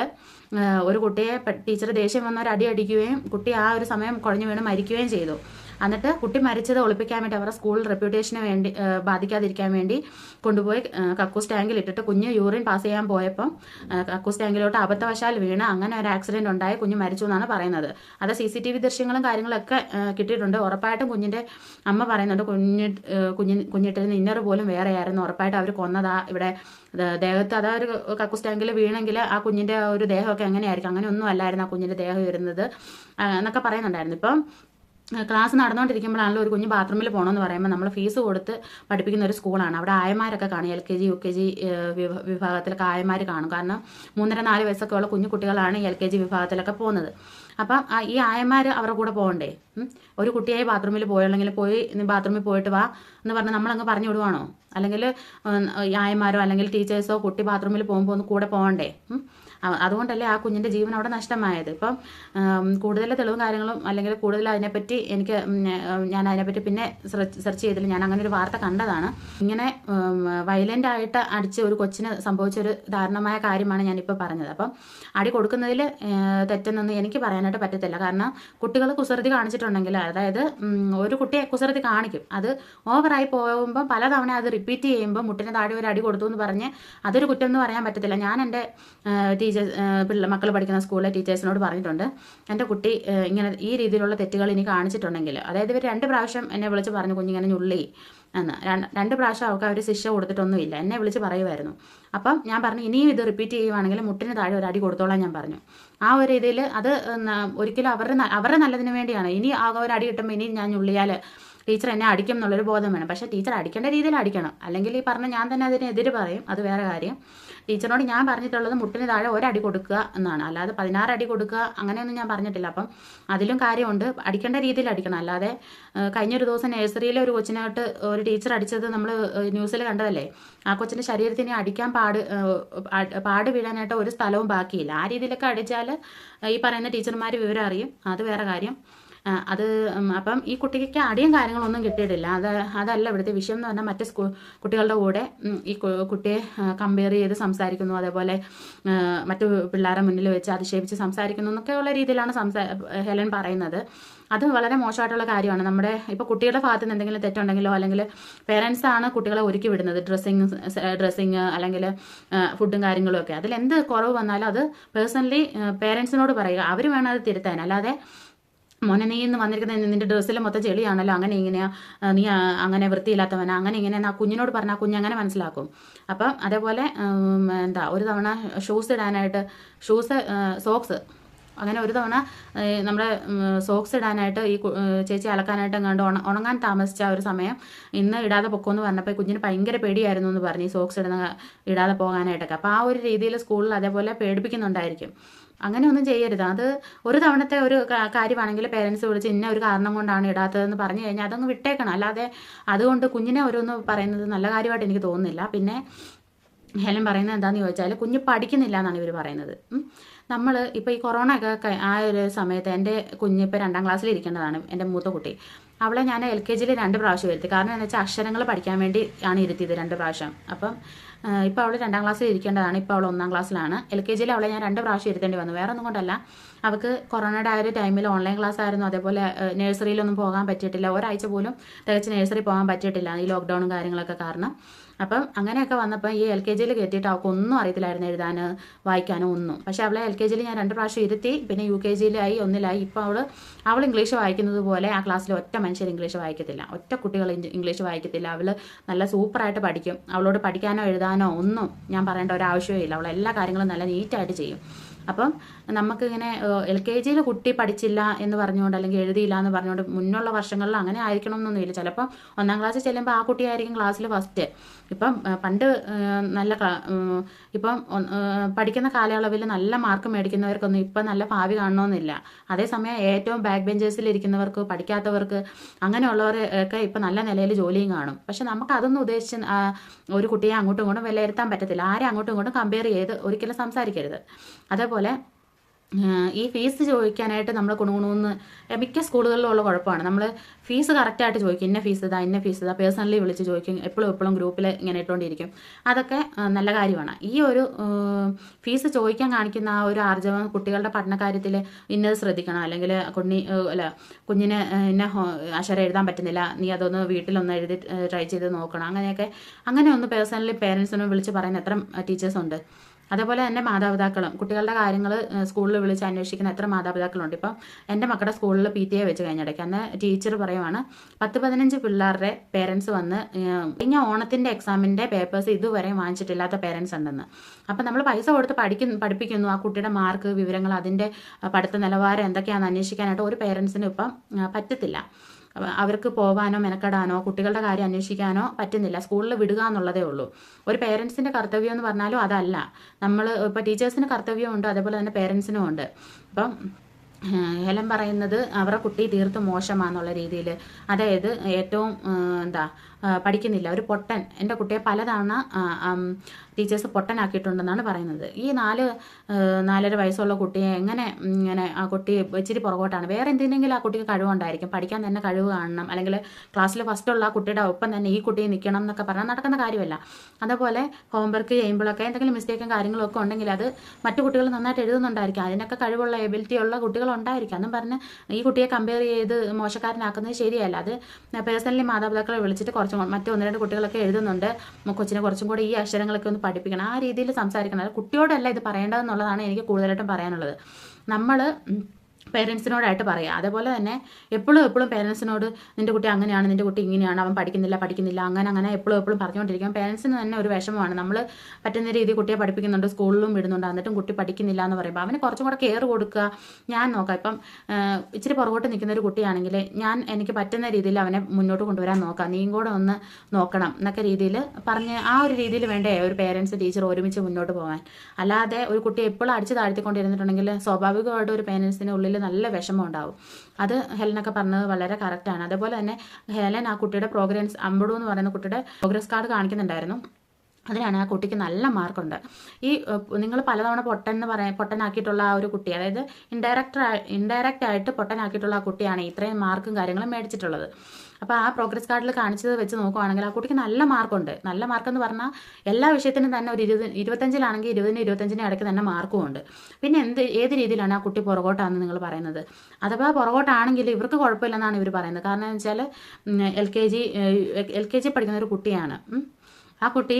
ഒരു കുട്ടിയെ ടീച്ചർ ദേഷ്യം വന്ന അടി അടിക്കുകയും കുട്ടി ആ ഒരു സമയം കുഴഞ്ഞു വീണ് മരിക്കുകയും ചെയ്തു. എന്നിട്ട് കുട്ടി മരിച്ചത് ഒളിപ്പിക്കാൻ വേണ്ടി അവരുടെ സ്കൂൾ റെപ്യൂട്ടേഷന് വേണ്ടി ബാധിക്കാതിരിക്കാൻ വേണ്ടി കൊണ്ടുപോയി കക്കൂസ് ടാങ്കിൽ ഇട്ടിട്ട് കുഞ്ഞ് യൂറിൻ പാസ് ചെയ്യാൻ പോയപ്പം കക്കൂസ് ടാങ്കിലോട്ട് അബദ്ധവശാൽ വീണ് അങ്ങനെ ഒരു ആക്സിഡന്റ് ഉണ്ടായി കുഞ്ഞ് മരിച്ചു എന്നാണ് പറയുന്നത്. അത് സി സി ടി വി ദൃശ്യങ്ങളും കാര്യങ്ങളൊക്കെ കിട്ടിയിട്ടുണ്ട്. ഉറപ്പായിട്ടും കുഞ്ഞിന്റെ അമ്മ പറയുന്നുണ്ട് കുഞ്ഞ് കുഞ്ഞ് കുഞ്ഞിട്ടിരുന്ന ഇന്നർ പോലും വേറെയായിരുന്നു. ഉറപ്പായിട്ട് അവർ കൊന്നതാ ഇവിടെ ദേഹത്ത് അതാ ഒരു കക്കൂസ് ടാങ്കിൽ വീണെങ്കിൽ ആ കുഞ്ഞിന്റെ ഒരു ദേഹമൊക്കെ എങ്ങനെയായിരിക്കും? അങ്ങനെ ഒന്നും അല്ലായിരുന്നു ആ കുഞ്ഞിന്റെ ദേഹം ഇരുന്നത് എന്നൊക്കെ പറയുന്നുണ്ടായിരുന്നു. ഇപ്പം ക്ലാസ് നടന്നുകൊണ്ടിരിക്കുമ്പോഴാണല്ലോ ഒരു കുഞ്ഞ് ബാത്റൂമിൽ പോകണമെന്ന് പറയുമ്പോൾ നമ്മൾ ഫീസ് കൊടുത്ത് പഠിപ്പിക്കുന്ന ഒരു സ്കൂളാണ്. അവിടെ ആയമാരൊക്കെ കാണും. L K G U K G വിഭാഗത്തിലൊക്കെ ആയമാർ കാണും. കാരണം മൂന്നര നാല് വയസ്സൊക്കെ ഉള്ള കുഞ്ഞു കുട്ടികളാണ് എൽ കെ ജി വിഭാഗത്തിലൊക്കെ പോകുന്നത്. അപ്പം ഈ ആയമാർ അവരുടെ കൂടെ പോകണ്ടേ? ഒരു കുട്ടിയായി ബാത്റൂമിൽ പോയുള്ളെങ്കിൽ പോയി ബാത്റൂമിൽ പോയിട്ട് വാ എന്ന് പറഞ്ഞ് നമ്മളങ്ങ് പറഞ്ഞു വിടുവാണോ? അല്ലെങ്കിൽ ആയമാരോ അല്ലെങ്കിൽ ടീച്ചേഴ്സോ കുട്ടി ബാത്റൂമിൽ പോകുമ്പോൾ ഒന്ന് കൂടെ പോകണ്ടേ? അതുകൊണ്ടല്ലേ ആ കുഞ്ഞിന്റെ ജീവൻ അവിടെ നഷ്ടമായത്. ഇപ്പം കൂടുതൽ തെളിവും കാര്യങ്ങളും അല്ലെങ്കിൽ കൂടുതൽ അതിനെപ്പറ്റി എനിക്ക് ഞാൻ അതിനെപ്പറ്റി പിന്നെ സെർച്ച് ചെയ്തില്ല. ഞാൻ അങ്ങനെ ഒരു വാർത്ത കണ്ടതാണ്. ഇങ്ങനെ വയലന്റ് ആയിട്ട് അടിച്ച് ഒരു കൊച്ചിന് സംഭവിച്ച ഒരു ദാരുണമായ കാര്യമാണ് ഞാനിപ്പോൾ പറഞ്ഞത്. അപ്പം അടി കൊടുക്കുന്നതിൽ തെറ്റെന്നൊന്നും എനിക്ക് പറയാനായിട്ട് പറ്റത്തില്ല. കാരണം കുട്ടികൾ കുസൃതി കാണിച്ചിട്ടുണ്ടെങ്കിൽ അതായത് ഒരു കുട്ടിയെ കുസൃതി കാണിക്കും. അത് ഓവറായി പോകുമ്പോൾ പലതവണ അത് റിപ്പീറ്റ് ചെയ്യുമ്പോൾ മുട്ടിന് താഴെ ഒരു അടി കൊടുത്തു എന്ന് പറഞ്ഞ് അതൊരു കുറ്റം എന്ന് പറയാൻ പറ്റത്തില്ല. ഞാൻ എന്റെ ടീച്ചേഴ്സ് പിള്ള മക്കൾ പഠിക്കുന്ന സ്കൂളിലെ ടീച്ചേഴ്സിനോട് പറഞ്ഞിട്ടുണ്ട്. എന്റെ കുട്ടി ഇങ്ങനെ ഈ രീതിയിലുള്ള തെറ്റുകൾ ഇനി കാണിച്ചിട്ടുണ്ടെങ്കിൽ അതായത് ഇവർ രണ്ട് പ്രാവശ്യം എന്നെ വിളിച്ച് പറഞ്ഞു കുഞ്ഞിങ്ങനെ ഞുള്ളി എന്ന്. രണ്ട് പ്രാവശ്യം അവർക്ക് അവർ ശിക്ഷ കൊടുത്തിട്ടൊന്നുമില്ല. എന്നെ വിളിച്ച് പറയുമായിരുന്നു. അപ്പം ഞാൻ പറഞ്ഞു ഇനിയും ഇത് റിപ്പീറ്റ് ചെയ്യുവാണെങ്കിൽ മുട്ടിന് താഴെ ഒരു അടി കൊടുത്തോളാം ഞാൻ പറഞ്ഞു. ആ ഒരു രീതിയിൽ അത് ഒരിക്കലും അവരുടെ അവരുടെ നല്ലതിന് വേണ്ടിയാണ്. ഇനി ആ ഒരു അടി കിട്ടുമ്പോൾ ഇനി ഞാൻ ഞുള്ളിയാൽ ടീച്ചർ എന്നെ അടിക്കും എന്നുള്ളൊരു ബോധം വേണം. പക്ഷേ ടീച്ചർ അടിക്കേണ്ട രീതിയിൽ അടിക്കണം. അല്ലെങ്കിൽ ഈ പറഞ്ഞ ഞാൻ തന്നെ അതിനെതിരെ പറയും. അത് വേറെ കാര്യം. ടീച്ചറിനോട് ഞാൻ പറഞ്ഞിട്ടുള്ളത് മുട്ടിന് താഴെ ഒരടി കൊടുക്കുക എന്നാണ്. അല്ലാതെ പതിനാറ് അടി കൊടുക്കുക അങ്ങനെയൊന്നും ഞാൻ പറഞ്ഞിട്ടില്ല. അപ്പം അതിലും കാര്യമുണ്ട്. അടിക്കേണ്ട രീതിയിൽ അടിക്കണം. അല്ലാതെ കഴിഞ്ഞൊരു ദിവസം നഴ്സറിയിലെ ഒരു കൊച്ചിനായിട്ട് ഒരു ടീച്ചർ അടിച്ചത് നമ്മൾ ന്യൂസിൽ കണ്ടതല്ലേ? ആ കൊച്ചിന്റെ ശരീരത്തിന് അടിക്കാൻ പാട് പാട് വീഴാനായിട്ട് ഒരു സ്ഥലവും ബാക്കിയില്ല. ആ രീതിയിലൊക്കെ അടിച്ചാൽ ഈ പറയുന്ന ടീച്ചർമാർ വിവരം അറിയും. അത് വേറെ കാര്യം. അത് അപ്പം ഈ കുട്ടിക്ക് അടിയും കാര്യങ്ങളൊന്നും കിട്ടിയിട്ടില്ല. അത് അതല്ല ഇവിടുത്തെ വിഷയം എന്ന് പറഞ്ഞാൽ മറ്റ് സ്കൂ കുട്ടികളുടെ കൂടെ ഈ കുട്ടിയെ കമ്പയർ ചെയ്ത് സംസാരിക്കുന്നു. അതേപോലെ മറ്റു പിള്ളേരെ മുന്നിൽ വെച്ച് അധിക്ഷേപിച്ച് സംസാരിക്കുന്നു എന്നൊക്കെയുള്ള രീതിയിലാണ് സംസാ ഹെലൻ പറയുന്നത്. അത് വളരെ മോശമായിട്ടുള്ള കാര്യമാണ്. നമ്മുടെ ഇപ്പോൾ കുട്ടികളുടെ ഭാഗത്ത് നിന്ന് എന്തെങ്കിലും തെറ്റുണ്ടെങ്കിലോ അല്ലെങ്കിൽ പേരൻസ് ആണ് കുട്ടികളെ ഒരുക്കി വിടുന്നത്. ഡ്രസ്സിങ് ഡ്രസ്സിങ് അല്ലെങ്കിൽ ഫുഡും കാര്യങ്ങളും ഒക്കെ. അതിൽ എന്ത് കുറവ് വന്നാലും അത് പേഴ്സണലി പേരൻസിനോട് പറയുക. അവർ വേണം അത് തിരുത്താൻ. അല്ലാതെ മോനെ നീ ഇന്ന് വന്നിരിക്കുന്നത് നിന്റെ ഡ്രസ്സിൽ മൊത്തം ചെളിയാണല്ലോ. അങ്ങനെ ഇങ്ങനെയാ നീ അങ്ങനെ വൃത്തിയില്ലാത്തവനാ. അങ്ങനെ ഇങ്ങനെ ആ കുഞ്ഞിനോട് പറഞ്ഞാൽ കുഞ്ഞ് അങ്ങനെ മനസ്സിലാക്കും. അപ്പം അതേപോലെ എന്താ ഒരു തവണ ഷൂസ് ഇടാനായിട്ട് ഷൂസ് സോക്സ് അങ്ങനെ ഒരു തവണ നമ്മുടെ സോക്സ് ഇടാനായിട്ട് ഈ ചേച്ചി അലക്കാനായിട്ട് എങ്ങാണ്ട് ഉണ ഉണങ്ങാൻ താമസിച്ച ഒരു സമയം ഇന്ന് ഇടാതെ പൊക്കോന്ന് പറഞ്ഞപ്പോൾ കുഞ്ഞിന് ഭയങ്കര പേടിയായിരുന്നു എന്ന് പറഞ്ഞു ഈ സോക്സ് ഇടുന്ന ഇടാതെ പോകാനായിട്ടൊക്കെ. അപ്പോൾ ആ ഒരു രീതിയിൽ സ്കൂളിൽ അതേപോലെ പേടിപ്പിക്കുന്നുണ്ടായിരിക്കും. അങ്ങനെ ഒന്നും ചെയ്യരുത്. അത് ഒരു തവണത്തെ ഒരു കാര്യമാണെങ്കിൽ പേരൻസ് വിളിച്ച് ഇന്ന ഒരു കാരണം കൊണ്ടാണ് ഇടാത്തതെന്ന് പറഞ്ഞു കഴിഞ്ഞാൽ അതങ്ങ് വിട്ടേക്കണം. അല്ലാതെ അതുകൊണ്ട് കുഞ്ഞിനെ ഓരോന്ന് പറയുന്നത് നല്ല കാര്യമായിട്ട് എനിക്ക് തോന്നുന്നില്ല. പിന്നെ ഹെലൻ പറയുന്നത് എന്താണെന്ന് ചോദിച്ചാൽ കുഞ്ഞ് പഠിക്കുന്നില്ല എന്നാണ് ഇവർ പറയുന്നത്. നമ്മൾ ഇപ്പോൾ ഈ കൊറോണ ഒക്കെ ആ ഒരു സമയത്ത് എന്റെ കുഞ്ഞ് ഇപ്പോൾ രണ്ടാം ക്ലാസ്സിൽ ഇരിക്കേണ്ടതാണ് എന്റെ മൂത്ത കുട്ടി. അവളെ ഞാൻ എൽ കെ ജിയിൽ രണ്ട് പ്രാവശ്യം ഇരുത്തി. കാരണം എന്താ വെച്ചാൽ അക്ഷരങ്ങൾ പഠിക്കാൻ വേണ്ടി ആണ് ഇരുത്തിയത് രണ്ട് പ്രാവശ്യം. അപ്പം ഇപ്പോൾ അവൾ രണ്ടാം ക്ലാസ്സിൽ ഇരിക്കേണ്ടതാണ്. ഇപ്പോൾ അവൾ ഒന്നാം ക്ലാസ്സിലാണ്. എൽ കെ ജിയിൽ അവളെ ഞാൻ രണ്ട് പ്രാവശ്യം ഇരുത്തേണ്ടി വന്നു. വേറെ ഒന്നും കൊണ്ടല്ല. അവൾക്ക് കൊറോണയുടെ ആ ഒരു ടൈമിൽ ഓൺലൈൻ ക്ലാസ് ആയിരുന്നു. അതേപോലെ നഴ്സറിയിലൊന്നും പോകാൻ പറ്റിയിട്ടില്ല. ഒരാഴ്ച പോലും തികച്ച് നഴ്സറി പോകാൻ പറ്റിയിട്ടില്ല. ഈ ലോക്ക്ഡൗണും കാര്യങ്ങളൊക്കെ കാരണം. അപ്പം അങ്ങനെയൊക്കെ വന്നപ്പോൾ ഈ എൽ കെ ജിയിൽ കയറ്റിയിട്ട് അവൾക്ക് ഒന്നും അറിയത്തില്ലായിരുന്നു എഴുതാൻ വായിക്കാനോ ഒന്നും. പക്ഷേ അവളെ എൽ കെ ജിയിൽ ഞാൻ രണ്ട് പ്രാവശ്യം ഇരുത്തി പിന്നെ യു കെ ജിയിലായി ഒന്നിലായി. ഇപ്പോൾ അവൾ അവൾ ഇംഗ്ലീഷ് വായിക്കുന്നത് പോലെ ആ ക്ലാസ്സിൽ ഒറ്റ മനുഷ്യർ ഇംഗ്ലീഷ് വായിക്കത്തില്ല. ഒറ്റ കുട്ടികൾ ഇംഗ്ലീഷ് വായിക്കത്തില്ല. അവൾ നല്ല സൂപ്പറായിട്ട് പഠിക്കും. അവളോട് പഠിക്കാനോ എഴുതാനോ ഒന്നും ഞാൻ പറയേണ്ട ഒരു ആവശ്യമില്ല അവൾ എല്ലാ കാര്യങ്ങളും നല്ല നീറ്റായിട്ട് ചെയ്യും. അപ്പം നമുക്കിങ്ങനെ എൽ കെ ജിയിൽ കുട്ടി പഠിച്ചില്ല എന്ന് പറഞ്ഞുകൊണ്ട് അല്ലെങ്കിൽ എഴുതിയില്ല എന്ന് പറഞ്ഞുകൊണ്ട് മുന്നുള്ള വർഷങ്ങളിൽ അങ്ങനെ ആയിരിക്കണം എന്നൊന്നുമില്ല ചിലപ്പം ഒന്നാം ക്ലാസ്സിൽ ചെല്ലുമ്പോൾ ആ കുട്ടിയായിരിക്കും ക്ലാസ്സിൽ ഫസ്റ്റ് ഇപ്പം പണ്ട് നല്ല ഇപ്പം പഠിക്കുന്ന കാലയളവിൽ നല്ല മാർക്ക് മേടിക്കുന്നവർക്കൊന്നും ഇപ്പം നല്ല ഭാവി കാണണമെന്നില്ല. അതേസമയം ഏറ്റവും ബാക്ക് ബെഞ്ചേഴ്സിൽ ഇരിക്കുന്നവർക്ക് പഠിക്കാത്തവർക്ക് അങ്ങനെയുള്ളവർ ഒക്കെ ഇപ്പം നല്ല നിലയിൽ ജോലിയും കാണും. പക്ഷെ നമുക്ക് അതൊന്നും ഉദ്ദേശിച്ച് ഒരു കുട്ടിയെ അങ്ങോട്ടും ഇങ്ങോട്ടും വിലയിരുത്താൻ പറ്റത്തില്ല. ആരെ അങ്ങോട്ടും ഇങ്ങോട്ടും കമ്പയർ ചെയ്ത് ഒരിക്കലും സംസാരിക്കരുത്. അതേപോലെ ആഹ് ഈ ഫീസ് ചോദിക്കാനായിട്ട് നമ്മൾ കുണുകുണുന്ന് മിക്ക സ്കൂളുകളിലുള്ള കുഴപ്പമാണ്. നമ്മൾ ഫീസ് കറക്റ്റായിട്ട് ചോദിക്കും. ഇന്ന ഫീസ് ഇതാ ഇന്ന ഫീസ് ഇതാ പേഴ്സണലി വിളിച്ച് ചോദിക്കും. എപ്പോഴും എപ്പോഴും ഗ്രൂപ്പിൽ ഇങ്ങനെ ഇട്ടുകൊണ്ടിരിക്കും അതൊക്കെ നല്ല കാര്യമാണ്. ഈ ഒരു ഫീസ് ചോദിക്കാൻ കാണിക്കുന്ന ആ ഒരു ആർജവം കുട്ടികളുടെ പഠനകാര്യത്തിൽ ഇന്നത് ശ്രദ്ധിക്കണം. അല്ലെങ്കിൽ കുഞ്ഞി അല്ല കുഞ്ഞിന് ഇന്ന അക്ഷരം എഴുതാൻ പറ്റുന്നില്ല. നീ അതൊന്ന് വീട്ടിലൊന്ന് എഴുതി ട്രൈ ചെയ്ത് നോക്കണം. അങ്ങനെയൊക്കെ അങ്ങനെ ഒന്ന് പേഴ്സണലി പേരൻസിനും വിളിച്ച് പറയുന്ന എത്ര ടീച്ചേഴ്സ് ഉണ്ട്. അതേപോലെ തന്നെ മാതാപിതാക്കളും കുട്ടികളുടെ കാര്യങ്ങൾ സ്കൂളിൽ വിളിച്ച് അന്വേഷിക്കുന്ന എത്ര മാതാപിതാക്കളുണ്ട്. ഇപ്പം എന്റെ മക്കളുടെ സ്കൂളിൽ പി ടി എ വെച്ച് കഴിഞ്ഞിടയ്ക്ക് അന്ന് ടീച്ചർ പറയുവാണ് പത്ത് പതിനഞ്ച് പിള്ളേരുടെ പേരൻസ് വന്ന് കഴിഞ്ഞ ഓണത്തിന്റെ എക്സാമിന്റെ പേപ്പേഴ്സ് ഇതുവരെ വാങ്ങിച്ചിട്ടില്ലാത്ത പേരൻസ് ഉണ്ടെന്ന്. അപ്പം നമ്മൾ പൈസ കൊടുത്ത് പഠിക്കുന്നു പഠിപ്പിക്കുന്നു ആ കുട്ടിയുടെ മാർക്ക് വിവരങ്ങൾ അതിന്റെ പഠിത്ത നിലവാരം എന്തൊക്കെയാണെന്ന് അന്വേഷിക്കാനായിട്ട് ഒരു പേരൻസിനും ഇപ്പം പറ്റത്തില്ല. അവർക്ക് പോകാനോ മെനക്കെടാനോ കുട്ടികളുടെ കാര്യം അന്വേഷിക്കാനോ പറ്റുന്നില്ല. സ്കൂളിൽ വിടുക എന്നുള്ളതേ ഉള്ളൂ. ഒരു പേരൻസിന്റെ കർത്തവ്യം എന്ന് പറഞ്ഞാലും അതല്ല. നമ്മൾ ഇപ്പോൾ ടീച്ചേഴ്സിന് കർത്തവ്യമുണ്ട് അതേപോലെ തന്നെ പേരൻസിനും ഉണ്ട്. അപ്പം ഹെലൻ പറയുന്നത് അവരുടെ കുട്ടി തീർത്തും മോശമാണെന്നുള്ള രീതിയിൽ അതായത് ഏറ്റവും എന്താ പഠിക്കുന്നില്ല. ഒരു പൊട്ടൻ. എന്റെ കുട്ടിയെ പലതവണ ടീച്ചേഴ്സ് പൊട്ടനാക്കിയിട്ടുണ്ടെന്നാണ് പറയുന്നത്. ഈ നാല് നാലര വയസ്സുള്ള കുട്ടിയെ എങ്ങനെ ഇങ്ങനെ ആ കുട്ടി ഇച്ചിരി പുറകോട്ടാണ്? വേറെ എന്തിനെങ്കിലും ആ കുട്ടിക്ക് കഴിവുണ്ടായിരിക്കും. പഠിക്കാൻ തന്നെ കഴിവ് കാണണം. അല്ലെങ്കിൽ ക്ലാസ്സിൽ ഫസ്റ്റുള്ള ആ കുട്ടിയുടെ ഒപ്പം തന്നെ ഈ കുട്ടിയെ നിൽക്കണം എന്നൊക്കെ പറഞ്ഞാൽ നടക്കുന്ന കാര്യമല്ല. അതുപോലെ ഹോംവർക്ക് ചെയ്യുമ്പോഴൊക്കെ എന്തെങ്കിലും മിസ്റ്റേക്കും കാര്യങ്ങളൊക്കെ ഉണ്ടെങ്കിൽ അത് മറ്റു കുട്ടികൾ നന്നായിട്ട് എഴുതുന്നുണ്ടായിരിക്കും. അതിനൊക്കെ കഴിവുള്ള എബിലിറ്റി ഉള്ള കുട്ടികളുണ്ടായിരിക്കും എന്നും പറഞ്ഞ് ഈ കുട്ടിയെ കമ്പയർ ചെയ്ത് മോശക്കാരനാക്കുന്നത് ശരിയല്ല. അത് പേഴ്സണലി മാതാപിതാക്കളെ വിളിച്ചിട്ട് കുറച്ച് മറ്റൊന്ന് രണ്ട് കുട്ടികളൊക്കെ എഴുതുന്നുണ്ട്. കൊച്ചിനെ കുറച്ചും കൂടി ഈ അക്ഷരങ്ങളൊക്കെ ഒന്ന് പഠിപ്പിക്കണം. ആ രീതിയിൽ സംസാരിക്കണം. കുട്ടിയോടല്ല ഇത് പറയേണ്ടതെന്നുള്ളതാണ് എനിക്ക് കൂടുതലായിട്ടും പറയാനുള്ളത്. നമ്മൾ പേരൻസിനോടായിട്ട് പറയുക അതേപോലെ തന്നെ എപ്പോഴും എപ്പോഴും പേരൻസിനോട് നിന്റെ കുട്ടി അങ്ങനെയാണ് നിന്റെ കുട്ടി ഇങ്ങനെയാണ് അവൻ പഠിക്കുന്നില്ല പഠിക്കുന്നില്ല അങ്ങനെ അങ്ങനെ എപ്പോഴും എപ്പോഴും പറഞ്ഞുകൊണ്ടിരിക്കും. പേരൻസിന് തന്നെ ഒരു വിഷമമാണ്. നമ്മൾ പറ്റുന്ന രീതി കുട്ടിയെ പഠിപ്പിക്കുന്നുണ്ട് സ്കൂളിലും വിടുന്നുണ്ട്. എന്നിട്ടും കുട്ടി പഠിക്കുന്നില്ല എന്ന് പറയുമ്പോൾ അവന് കുറച്ചും കൂടെ കെയർ കൊടുക്കുക. ഞാൻ നോക്കാം. ഇപ്പം ഇച്ചിരി പുറകോട്ട് നിൽക്കുന്ന ഒരു കുട്ടിയാണെങ്കിൽ ഞാൻ എനിക്ക് പറ്റുന്ന രീതിയിൽ അവനെ മുന്നോട്ട് കൊണ്ടുവരാൻ നോക്കാം. നീയും കൂടെ ഒന്ന് നോക്കണം എന്നൊക്കെ രീതിയിൽ പറഞ്ഞ് ആ ഒരു രീതിയിൽ വേണ്ടേ ഒരു പേരൻസ് ടീച്ചർ ഒരുമിച്ച് മുന്നോട്ട് പോകാൻ. അല്ലാതെ ഒരു കുട്ടിയെ എപ്പോഴും അടിച്ച് താഴ്ത്തിക്കൊണ്ടിരുന്നിട്ടുണ്ടെങ്കിൽ സ്വാഭാവികമായിട്ട് ഒരു പേരൻസിന് ഉള്ളിൽ നല്ല വിഷമം ഉണ്ടാവും. അത് ഹെലനൊക്കെ പറഞ്ഞത് വളരെ കറക്റ്റാണ് അതേപോലെ തന്നെ ഹെലൻ ആ കുട്ടിയുടെ പ്രോഗ്രസ് അമ്പടു എന്ന് പറയുന്ന കുട്ടിയുടെ പ്രോഗ്രസ് കാർഡ് കാണിക്കുന്നുണ്ടായിരുന്നു. അതിലാണ് ആ കുട്ടിക്ക് നല്ല മാർക്കുണ്ട്. ഈ നിങ്ങൾ പലതവണ പൊട്ടൻ എന്ന് പറയാൻ പൊട്ടനാക്കിയിട്ടുള്ള ആ ഒരു കുട്ടി അതായത് ഇൻഡയറക്റ്റ് ഇൻഡയറക്റ്റ് ആയിട്ട് പൊട്ടനാക്കിയിട്ടുള്ള ആ കുട്ടിയാണ് ഇത്രയും മാർക്കും കാര്യങ്ങളും മേടിച്ചിട്ടുള്ളത്. അപ്പോൾ ആ പ്രോഗ്രസ് കാർഡിൽ കാണിച്ചത് വെച്ച് നോക്കുവാണെങ്കിൽ ആ കുട്ടിക്ക് നല്ല മാർക്കുണ്ട്. നല്ല മാർക്ക് എന്ന് പറഞ്ഞാൽ എല്ലാ വിഷയത്തിനും തന്നെ ഒരു ഇരുപത് ഇരുപത്തഞ്ചിലാണെങ്കിൽ ഇരുപതിന് ഇരുപത്തഞ്ചിന് ഇടയ്ക്ക് തന്നെ മാർക്കും ഉണ്ട്. പിന്നെ എന്ത് ഏത് രീതിയിലാണ് ആ കുട്ടി പുറകോട്ടാണെന്ന് നിങ്ങൾ പറയുന്നത്? അഥവാ പുറകോട്ടാണെങ്കിൽ ഇവർക്ക് കുഴപ്പമില്ലെന്നാണ് ഇവർ പറയുന്നത്. കാരണം എന്ന് വെച്ചാൽ L K G L K G പഠിക്കുന്ന ഒരു കുട്ടിയാണ്. ആ കുട്ടി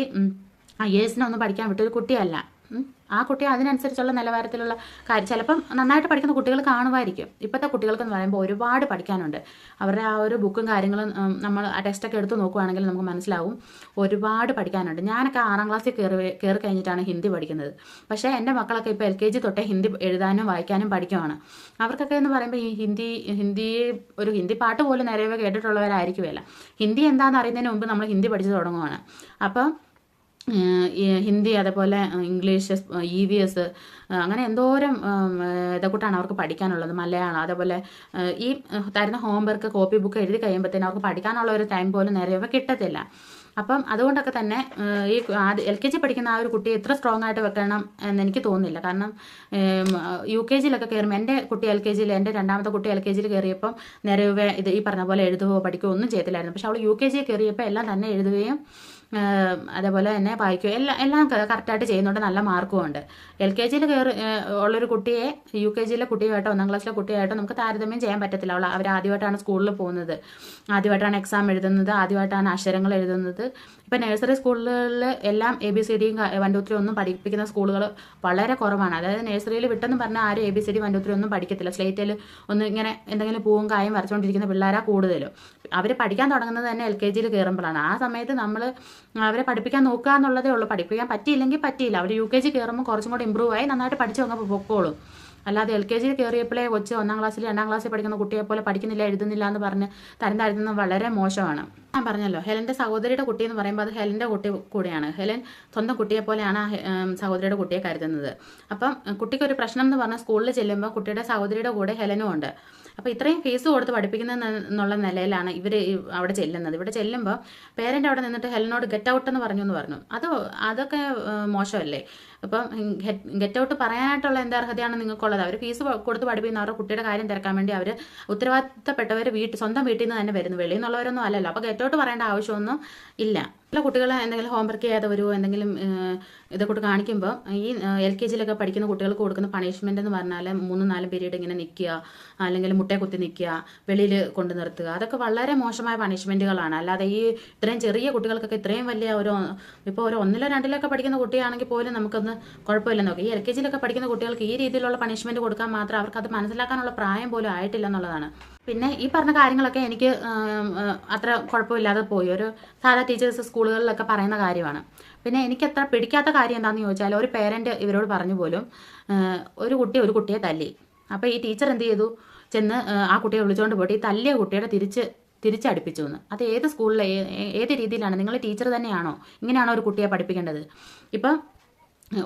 ആ എ എസിനൊന്നും പഠിക്കാൻ വിട്ടൊരു കുട്ടിയല്ല. ആ കുട്ടി അതിനനുസരിച്ചുള്ള നിലവാരത്തിലുള്ള കാര്യം. ചിലപ്പം നന്നായിട്ട് പഠിക്കുന്ന കുട്ടികൾ കാണുമായിരിക്കും. ഇപ്പോഴത്തെ കുട്ടികൾക്ക് എന്ന് പറയുമ്പോൾ ഒരുപാട് പഠിക്കാനുണ്ട്. അവരുടെ ആ ഒരു ബുക്കും കാര്യങ്ങളും നമ്മൾ ആ ടെസ്റ്റൊക്കെ എടുത്ത് നോക്കുവാണെങ്കിൽ നമുക്ക് മനസ്സിലാവും. ഒരുപാട് പഠിക്കാനുണ്ട്. ഞാനൊക്കെ ആറാം ക്ലാസ്സിൽ കയറി കയറി കഴിഞ്ഞിട്ടാണ് ഹിന്ദി പഠിക്കുന്നത്. പക്ഷേ എന്റെ മക്കളൊക്കെ ഇപ്പോൾ എൽ കെ ജി തൊട്ടേ ഹിന്ദി എഴുതാനും വായിക്കാനും പഠിക്കുവാണ്. അവർക്കൊക്കെ എന്ന് പറയുമ്പോൾ ഈ ഹിന്ദി ഹിന്ദി ഒരു ഹിന്ദി പാട്ട് പോലും നിറയെ കേട്ടിട്ടുള്ളവരായിരിക്കുമല്ല ഹിന്ദി എന്താണെന്ന് അറിയുന്നതിന് മുമ്പ് നമ്മൾ ഹിന്ദി പഠിച്ചു തുടങ്ങുവാണ്. അപ്പം ഹിന്ദി അതേപോലെ ഇംഗ്ലീഷ് ഇ വി എസ് അങ്ങനെ എന്തോരം ഇതക്കൂട്ടാണ് അവർക്ക് പഠിക്കാനുള്ളത്. മലയാളം അതേപോലെ ഈ തരുന്ന ഹോംവർക്ക് കോപ്പി ബുക്ക് എഴുതി കഴിയുമ്പോഴത്തേനും അവർക്ക് പഠിക്കാനുള്ള ഒരു ടൈം പോലും നേരെ കിട്ടത്തില്ല. അപ്പം അതുകൊണ്ടൊക്കെ തന്നെ ഈ എൽ കെ ജി പഠിക്കുന്ന ആ ഒരു കുട്ടി എത്ര സ്ട്രോങ് ആയിട്ട് വെക്കണം എന്ന് എനിക്ക് തോന്നുന്നില്ല. കാരണം യു കെ ജിയിലൊക്കെ കയറുമ്പോൾ എന്റെ കുട്ടി എൽ കെ ജിയിൽ എന്റെ രണ്ടാമത്തെ കുട്ടി എൽ കെ ജിയിൽ കയറിയപ്പം നിറയെ ഇത് ഈ പറഞ്ഞ പോലെ എഴുതുകയോ പഠിക്കുകയോ ഒന്നും ചെയ്തില്ലായിരുന്നു പക്ഷെ അവൾ യു കെ ജിയിൽ കയറിയപ്പോൾ എല്ലാം തന്നെ എഴുതുകയും അതേപോലെ തന്നെ വായിക്കുകയും എല്ലാം എല്ലാം കറക്റ്റായിട്ട് ചെയ്യുന്നുണ്ട് നല്ല മാർക്കും ഉണ്ട്. എൽ കെ ജിയിൽ കയറി ഉള്ളൊരു കുട്ടിയെ യു കെ ജിയിലെ കുട്ടിയുമായിട്ടോ ഒന്നാം ക്ലാസ്സിലെ കുട്ടിയായിട്ടോ നമുക്ക് താരതമ്യം ചെയ്യാൻ പറ്റത്തില്ല. അവൾ അവർ ആദ്യമായിട്ടാണ് സ്കൂളിൽ പോകുന്നത്. ആദ്യമായിട്ടാണ് എക്സാം എഴുതുന്നത്. ആദ്യമായിട്ടാണ് അക്ഷരങ്ങൾ എഴുതുന്നത്. ഇപ്പം നഴ്സറി സ്കൂളുകളിൽ എല്ലാം എ ബി സി ഡിയും വൺ ടു ത്രീ ഒന്നും പഠിപ്പിക്കുന്ന സ്കൂളുകൾ വളരെ കുറവാണ്. അതായത് നഴ്സറിയിൽ വിട്ടെന്ന് പറഞ്ഞാൽ ആരും A B C D one two three ഒന്നും പഠിക്കത്തില്ല. സ്ലേറ്റിൽ ഒന്ന് ഇങ്ങനെ എന്തെങ്കിലും പൂവും കായും വരച്ചുകൊണ്ടിരിക്കുന്ന പിള്ളേരാണ് കൂടുതലും. അവർ പഠിക്കാൻ തുടങ്ങുന്നത് തന്നെ എൽ കെ ജിയിൽ കയറുമ്പോഴാണ് ആ സമയത്ത് നമ്മൾ അവരെ പഠിപ്പിക്കാൻ നോക്കുക എന്നുള്ളതേ ഉള്ളൂ. പഠിപ്പിക്കാൻ പറ്റിയില്ലെങ്കിൽ പറ്റിയില്ല. അവർ യു കെ ജി കയറുമ്പോൾ കുറച്ചും കൂടി ഇമ്പ്രൂവ് ആയി നന്നായിട്ട് പഠിച്ചു അങ്ങ് പൊക്കോളും. അല്ലാതെ എൽ കെ ജിയിൽ കയറിയപ്പോഴേ കൊച്ച് ഒന്നാം ക്ലാസ്സിൽ രണ്ടാം ക്ലാസ്സിൽ പഠിക്കുന്ന കുട്ടിയെ പോലെ പഠിക്കുന്നില്ല എഴുതുന്നില്ല എന്ന് പറഞ്ഞ് തരം താഴ്ത്തുന്നത് വളരെ മോശമാണ്. ഞാൻ പറഞ്ഞല്ലോ ഹെലന്റെ സഹോദരിയുടെ കുട്ടി എന്ന് പറയുമ്പോൾ അത് ഹെലന്റെ കുട്ടി കൂടെയാണ്. ഹെലൻ സ്വന്തം കുട്ടിയെ പോലെയാണ് ആ സഹോദരിയുടെ കുട്ടിയെ കരുതുന്നത്. അപ്പം കുട്ടിക്കൊരു പ്രശ്നം എന്ന് പറഞ്ഞാൽ സ്കൂളിൽ ചെല്ലുമ്പോൾ കുട്ടിയുടെ സഹോദരിയുടെ കൂടെ ഹെലനും ഉണ്ട്. അപ്പോൾ ഇത്രയും ഫീസ് കൊടുത്ത് പഠിപ്പിക്കുന്ന എന്നുള്ള നിലയിലാണ് ഇവർ അവിടെ ചെല്ലുന്നത്. ഇവിടെ ചെല്ലുമ്പോൾ പേരന്റ് അവിടെ നിന്നിട്ട് ഹെലനോട് ഗെറ്റ് ഔട്ട് എന്ന് പറഞ്ഞു എന്ന് പറഞ്ഞു. അത് അതൊക്കെ മോശമല്ലേ? അപ്പം ഗെറ്റ് ഔട്ട് പറയാനായിട്ടുള്ള എന്താ അർഹതയാണ് നിങ്ങൾക്കുള്ളത്? അവർ ഫീസ് കൊടുത്ത് പഠിപ്പിക്കുന്ന അവരുടെ കുട്ടിയുടെ കാര്യം തിരക്കാൻ വേണ്ടി അവർ ഉത്തരവാദിത്തപ്പെട്ടവർ വീട്ടിൽ സ്വന്തം വീട്ടിൽ നിന്ന് തന്നെ വരുന്നു. വെളിയിൽ നിന്നുള്ളവരൊന്നും അല്ലല്ലോ. അപ്പോൾ ഗെറ്റ് ഔട്ട് പറയേണ്ട ആവശ്യമൊന്നും ഇല്ല. ചില കുട്ടികൾ എന്തെങ്കിലും ഹോംവർക്ക് ചെയ്യാതെ വരുമോ എന്തെങ്കിലും ഇതൊക്കെ കാണിക്കുമ്പോൾ ഈ എൽ കെ ജിയിലൊക്കെ പഠിക്കുന്ന കുട്ടികൾക്ക് കൊടുക്കുന്ന പണിഷ്മെന്റ് എന്ന് പറഞ്ഞാൽ മൂന്നും നാലും പീരീഡ് ഇങ്ങനെ നിൽക്കുക അല്ലെങ്കിൽ മുട്ടയെ കുത്തി നിൽക്കുക വെളിയിൽ കൊണ്ടു നിർത്തുക. അതൊക്കെ വളരെ മോശമായ പണിഷ്മെന്റുകളാണ് അല്ലാതെ ഈ ഇത്രയും ചെറിയ കുട്ടികൾക്കൊക്കെ ഇത്രയും വലിയ ഒരു ഇപ്പോൾ ഒരു ഒന്നിലോ രണ്ടിലൊക്കെ പഠിക്കുന്ന കുട്ടിയാണെങ്കിൽ പോലും നമുക്കൊന്ന് കുഴപ്പമില്ല. നോക്കാം ഈ എൽ കെ ജിയിലൊക്കെ പഠിക്കുന്ന കുട്ടികൾക്ക് ഈ രീതിയിലുള്ള പണിഷ്മെന്റ് കൊടുക്കാൻ മാത്രം അവർക്ക് അത് മനസ്സിലാക്കാനുള്ള പ്രായം പോലും ആയിട്ടില്ല എന്നുള്ളതാണ്. പിന്നെ ഈ പറഞ്ഞ കാര്യങ്ങളൊക്കെ എനിക്ക് അത്ര കുഴപ്പമില്ലാതെ പോയി. ഒരു സാധാ ടീച്ചേഴ്സ് സ്കൂളുകളിലൊക്കെ പറയുന്ന കാര്യമാണ്. പിന്നെ എനിക്ക് അത്ര പിടിക്കാത്ത കാര്യം എന്താണെന്ന് ചോദിച്ചാൽ ഒരു പേരന്റ് ഇവരോട് പറഞ്ഞു പോലും ഒരു കുട്ടി ഒരു കുട്ടിയെ തല്ലി. അപ്പോൾ ഈ ടീച്ചർ എന്ത് ചെയ്തു? ചെന്ന് ആ കുട്ടിയെ വിളിച്ചുകൊണ്ട് പോയിട്ട് ഈ തല്ലിയ കുട്ടിയുടെ തിരിച്ച് തിരിച്ചടുപ്പിച്ചു എന്ന്. അത് ഏത് സ്കൂളിലെ ഏത് രീതിയിലാണ്? നിങ്ങൾ ടീച്ചർ തന്നെയാണോ? ഇങ്ങനെയാണോ ഒരു കുട്ടിയെ പഠിപ്പിക്കേണ്ടത്? ഇപ്പം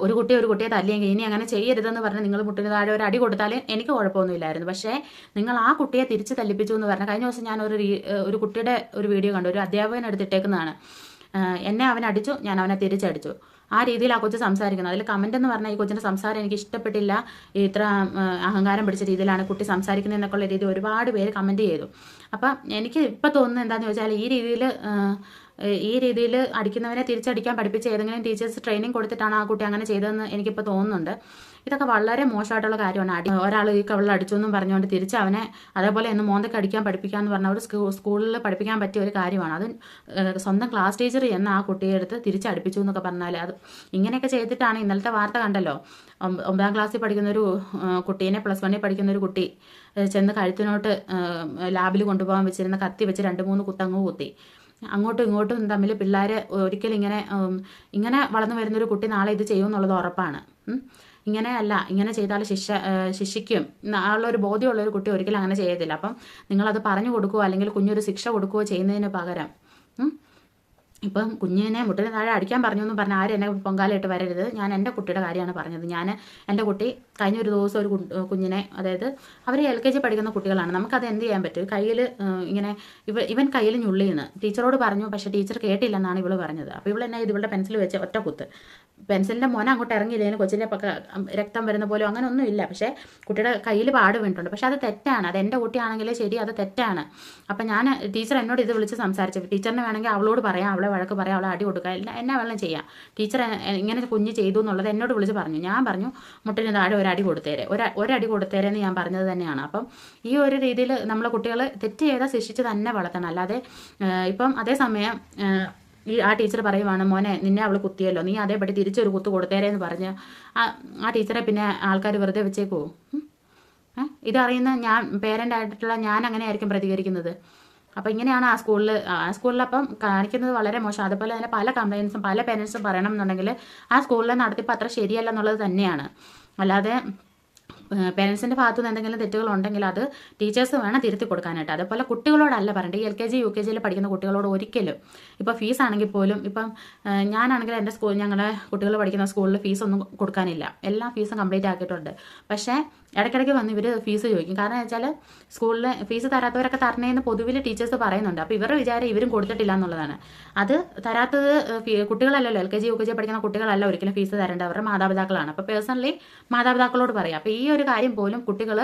ഒരു കുട്ടി ഒരു കുട്ടിയെ തല്ലിയെങ്കിൽ ഇനി അങ്ങനെ ചെയ്യരുതെന്ന് പറഞ്ഞ് നിങ്ങൾ മുട്ടിന് താഴെ ഒരു അടി കൊടുത്താൽ എനിക്ക് കുഴപ്പമൊന്നുമില്ലായിരുന്നു. പക്ഷേ നിങ്ങൾ ആ കുട്ടിയെ തിരിച്ച് തല്ലിപ്പിച്ചു എന്ന് പറഞ്ഞാൽ കഴിഞ്ഞ ദിവസം ഞാൻ ഒരു ഒരു കുട്ടിയുടെ ഒരു വീഡിയോ കണ്ടു. ഒരു അധ്യാപകൻ എടുത്തിട്ടേക്കുന്നതാണ്. എന്നെ അവൻ അടിച്ചു ഞാൻ അവനെ തിരിച്ചടിച്ചു. ആ രീതിയിൽ ആ കൊച്ചു സംസാരിക്കുന്നത് അതിൽ കമന്റ് എന്ന് പറഞ്ഞാൽ ഈ കൊച്ചിന്റെ സംസാരം എനിക്ക് ഇഷ്ടപ്പെട്ടില്ല. ഇത്ര അഹങ്കാരം പിടിച്ച രീതിയിലാണ് കുട്ടി സംസാരിക്കുന്നത് എന്നൊക്കെയുള്ള രീതി ഒരുപാട് പേര് കമന്റ് ചെയ്തു. അപ്പം എനിക്ക് ഇപ്പം തോന്നുന്നത് എന്താണെന്ന് ചോദിച്ചാൽ ഈ രീതിയിൽ ഈ രീതിയിൽ അടിക്കുന്നവനെ തിരിച്ചടിക്കാൻ പഠിപ്പിച്ച ഏതെങ്കിലും ടീച്ചേഴ്സ് ട്രെയിനിങ് കൊടുത്തിട്ടാണ് ആ കുട്ടി അങ്ങനെ ചെയ്തതെന്ന് എനിക്കിപ്പോൾ തോന്നുന്നുണ്ട്. ഇതൊക്കെ വളരെ മോശമായിട്ടുള്ള കാര്യമാണ്. അടി ഒരാൾ ഈ കവിളിൽ അടിച്ചു എന്നും പറഞ്ഞുകൊണ്ട് തിരിച്ച് അവനെ അതേപോലെ എന്ന് മോന്തൊക്കെ അടിക്കാൻ പഠിപ്പിക്കാന്ന് പറഞ്ഞ ഒരു സ്കൂ സ്കൂളിൽ പഠിപ്പിക്കാൻ പറ്റിയ ഒരു കാര്യമാണ്. അത് സ്വന്തം ക്ലാസ് ടീച്ചർ എന്ന് ആ കുട്ടിയെ എടുത്ത് തിരിച്ചടിപ്പിച്ചു എന്നൊക്കെ പറഞ്ഞാൽ അത് ഇങ്ങനെയൊക്കെ ചെയ്തിട്ടാണ് ഇന്നലത്തെ വാർത്ത കണ്ടല്ലോ. ഒമ്പ- ഒമ്പതാം ക്ലാസ്സിൽ പഠിക്കുന്ന ഒരു കുട്ടീനെ പ്ലസ് വണ്ണിൽ പഠിക്കുന്ന ഒരു കുട്ടി ചെന്ന് കഴുത്തിനോട്ട് ലാബിൽ കൊണ്ടുപോകാൻ വെച്ചിരുന്ന കത്തി വെച്ച് രണ്ട് മൂന്ന് കുത്തങ്ങ് കുത്തി. അങ്ങോട്ടും ഇങ്ങോട്ടും തമ്മിൽ പിള്ളേർ ഒരിക്കലും ഇങ്ങനെ ഇങ്ങനെ വളർന്നു വരുന്നൊരു കുട്ടി നാളെ ഇത് ചെയ്യും എന്നുള്ളത് ഉറപ്പാണ്. ഇങ്ങനെ അല്ല ഇങ്ങനെ ചെയ്താൽ ശിക്ഷ ശിക്ഷിക്കും. ഒരു ബോധ്യമുള്ള ഒരു കുട്ടി ഒരിക്കലും അങ്ങനെ ചെയ്യത്തില്ല. അപ്പം നിങ്ങളത് പറഞ്ഞു കൊടുക്കുകയോ അല്ലെങ്കിൽ കുഞ്ഞൊരു ശിക്ഷ കൊടുക്കുകയോ ചെയ്യുന്നതിന് പകരം ഇപ്പം കുഞ്ഞിനെ മുട്ടിന് താഴെ അടിക്കാൻ പറഞ്ഞു എന്ന് പറഞ്ഞാൽ ആരും എന്നെ പൊങ്കാലയിട്ട് വരരുത്. ഞാൻ എന്റെ കുട്ടിയുടെ കാര്യമാണ് പറഞ്ഞത്. ഞാൻ എന്റെ കുട്ടി കഴിഞ്ഞ ഒരു ദിവസം ഒരു കുഞ്ഞിനെ അതായത് അവർ എൽ കെ ജി പഠിക്കുന്ന കുട്ടികളാണ്. നമുക്കത് എന്ത് ചെയ്യാൻ പറ്റും? കയ്യിൽ ഇങ്ങനെ ഇവ ഇവൻ കയ്യിൽ ഞുള്ളിയെന്ന് ടീച്ചറോട് പറഞ്ഞു പക്ഷേ ടീച്ചർ കേട്ടില്ലെന്നാണ് ഇവൾ പറഞ്ഞത്. അപ്പോൾ ഇവൾ എന്നെ ഇവളുടെ പെൻസിൽ വെച്ച് ഒറ്റ കുത്ത്. പെൻസിലിന്റെ മോന അങ്ങോട്ട് ഇറങ്ങിയില്ലെങ്കിൽ കൊച്ചിന്റെ രക്തം വരുന്ന പോലും അങ്ങനെ ഒന്നും ഇല്ല. പക്ഷേ കുട്ടിയുടെ കയ്യിൽ പാട് വീണിട്ടുണ്ട്. പക്ഷേ അത് തെറ്റാണ്. അത് എന്റെ കുട്ടിയാണെങ്കിലേ ശരി അത് തെറ്റാണ്. അപ്പം ഞാൻ ടീച്ചർ എന്നോട് ഇത് വിളിച്ച് സംസാരിച്ചു. ടീച്ചറിന് വേണമെങ്കിൽ അവളോട് പറയാം അവളെ വഴക്ക് പറയാം അവളെ അടി കൊടുക്കുക. എന്നെ വെള്ളം ചെയ്യാം. ടീച്ചർ ഇങ്ങനെ കുഞ്ഞ് ചെയ്തു എന്നുള്ളത് എന്നോട് വിളിച്ച് പറഞ്ഞു. ഞാൻ പറഞ്ഞു മുട്ടിന് താഴെ ഒരടി കൊടുത്തേരെ. ഒരു ഒരടി കൊടുത്തേരെന്ന് ഞാൻ പറഞ്ഞത് തന്നെയാണ്. അപ്പം ഈ ഒരു രീതിയിൽ നമ്മളെ കുട്ടികൾ തെറ്റ് ചെയ്താൽ ശിക്ഷിച്ച് തന്നെ വളർത്തണം. അല്ലാതെ ഇപ്പം അതേസമയം ഈ ആ ടീച്ചർ പറയുവാണ് മോനെ നിന്നെ അവൾ കുത്തിയല്ലോ. നീ അതേപടി തിരിച്ചൊരു കുത്ത് കൊടുത്തേരേ എന്ന് പറഞ്ഞ് ആ ടീച്ചറെ പിന്നെ ആൾക്കാർ വെറുതെ വെച്ചേക്കോ ഇതറിയുന്ന ഞാൻ പേരന്റ് ആയിട്ടുള്ള ഞാൻ അങ്ങനെ ആയിരിക്കും പ്രതികരിക്കുന്നത്. അപ്പോൾ ഇങ്ങനെയാണ് ആ സ്കൂളിൽ ആ സ്കൂളിൽ അപ്പം കാണിക്കുന്നത് വളരെ മോശം. അതുപോലെ തന്നെ പല കംപ്ലയിൻസും പല പേരൻസും പറയണം എന്നുണ്ടെങ്കിൽ ആ സ്കൂളിലെ നടത്തിപ്പ് അത്ര ശരിയല്ല എന്നുള്ളത് തന്നെയാണ്. അല്ലാതെ പേരൻസിന്റെ ഭാഗത്തു നിന്ന് എന്തെങ്കിലും തെറ്റുകൾ ഉണ്ടെങ്കിൽ അത് ടീച്ചേഴ്സ് വേണം തിരുത്തി കൊടുക്കാനായിട്ട്. അതേപോലെ കുട്ടികളോടല്ല പറയേണ്ടത് L K G U K ജിയിൽ പഠിക്കുന്ന കുട്ടികളോട് ഒരിക്കലും. ഇപ്പോൾ ഫീസ് ആണെങ്കിൽ പോലും ഇപ്പം ഞാനാണെങ്കിൽ എന്റെ സ്കൂൾ ഞങ്ങളുടെ കുട്ടികൾ പഠിക്കുന്ന സ്കൂളിൽ ഫീസ് ഒന്നും കൊടുക്കാനില്ല. എല്ലാ ഫീസും കംപ്ലീറ്റ് ആക്കിയിട്ടുണ്ട്. പക്ഷേ ഇടയ്ക്കിടയ്ക്ക് വന്ന് ഇവർ ഫീസ് ചോദിക്കും. കാരണം വെച്ചാൽ സ്കൂളിൽ ഫീസ് തരാത്തവരൊക്കെ തരണേന്ന് പൊതുവിൽ ടീച്ചേഴ്സ് പറയുന്നുണ്ട്. അപ്പോൾ ഇവരുടെ വിചാരം ഇവരും കൊടുത്തിട്ടില്ല എന്നുള്ളതാണ്. അത് തരാത്തത് കുട്ടികളല്ലല്ലോ L K G U K G പഠിക്കുന്ന കുട്ടികളല്ല ഒരിക്കലും ഫീസ് തരേണ്ട അവരുടെ മാതാപിതാക്കളാണ്. അപ്പോൾ പേഴ്സണലി മാതാപിതാക്കളോട് പറയാം. അപ്പോൾ ഈ ഒരു കാര്യം പോലും കുട്ടികൾ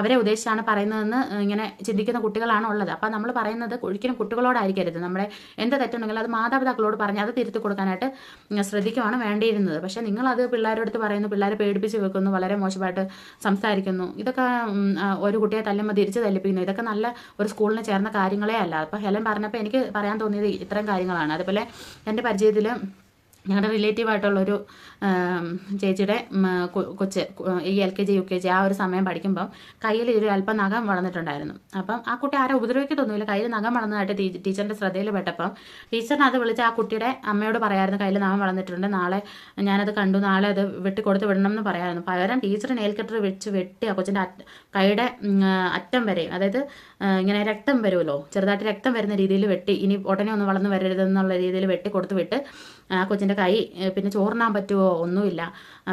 അവരെ ഉദ്ദേശിച്ചാണ് പറയുന്നതെന്ന് ഇങ്ങനെ ചിന്തിക്കുന്ന കുട്ടികളാണ് ഉള്ളത്. അപ്പോൾ നമ്മൾ പറയുന്നത് ഒരിക്കലും കുട്ടികളോടായിരിക്കരുത്. നമ്മുടെ എന്ത് തെറ്റുണ്ടെങ്കിലും അത് മാതാപിതാക്കളോട് പറഞ്ഞ് അത് തിരുത്തി കൊടുക്കാനായിട്ട് ശ്രദ്ധിക്കുവാണ് വേണ്ടിയിരുന്നത്. പക്ഷേ നിങ്ങളത് പിള്ളേരുടെ അടുത്ത് പറയുന്നു പിള്ളേരെ പേടിപ്പിച്ച് വെക്കുന്നു വളരെ മോശമായിട്ട് സംസാരിക്കുന്നു. ഇതൊക്കെ ഒരു കുട്ടിയെ തല്ലുമ്പോൾ തിരിച്ച് തല്ലിപ്പിക്കുന്നു. ഇതൊക്കെ നല്ല ഒരു സ്കൂളിന് ചേർന്ന കാര്യങ്ങളേ അല്ല അപ്പോൾ ഹെലൻ പറഞ്ഞപ്പോൾ എനിക്ക് പറയാൻ തോന്നിയത് ഇത്തരം കാര്യങ്ങളാണ്. അതുപോലെ എന്റെ പരിചയത്തിൽ ഞങ്ങളുടെ റിലേറ്റീവ് ആയിട്ടുള്ളൊരു ചേച്ചിയുടെ കൊച്ച് ഈ L K G U K G ആ ഒരു സമയം പഠിക്കുമ്പം കയ്യിൽ ഒരു അല്പം നഖം വളർന്നിട്ടുണ്ടായിരുന്നു. അപ്പം ആ കുട്ടി ആരെ ഉപദ്രവിക്കത്തൊന്നുമില്ല. കയ്യിൽ നഖം വളർന്നതായിട്ട് ടീച്ചറിന്റെ ശ്രദ്ധയിൽ പെട്ടപ്പം ടീച്ചറിന് അത് വിളിച്ച് ആ കുട്ടിയുടെ അമ്മയോട് പറയായിരുന്നു കയ്യിൽ നഖം വളർന്നിട്ടുണ്ട്. നാളെ ഞാനത് കണ്ടു. നാളെ അത് വെട്ടിക്കൊടുത്ത് വിടണം എന്ന് പറയായിരുന്നു. പകരം ടീച്ചർ നെയിൽ വെച്ച് വെട്ടി ആ കൊച്ചിന്റെ കൈയുടെ അറ്റം വരെയും അതായത് ഇങ്ങനെ രക്തം വരുമല്ലോ? ചെറുതായിട്ട് രക്തം വരുന്ന രീതിയിൽ വെട്ടി ഇനി ഉടനെ ഒന്ന് വളർന്നു വരരുതെന്നുള്ള രീതിയിൽ വെട്ടി കൊടുത്തു വിട്ട് ആ കൊച്ചിന്റെ കൈ പിന്നെ ചോറിനാൻ പറ്റുമോ ഒന്നുമില്ല.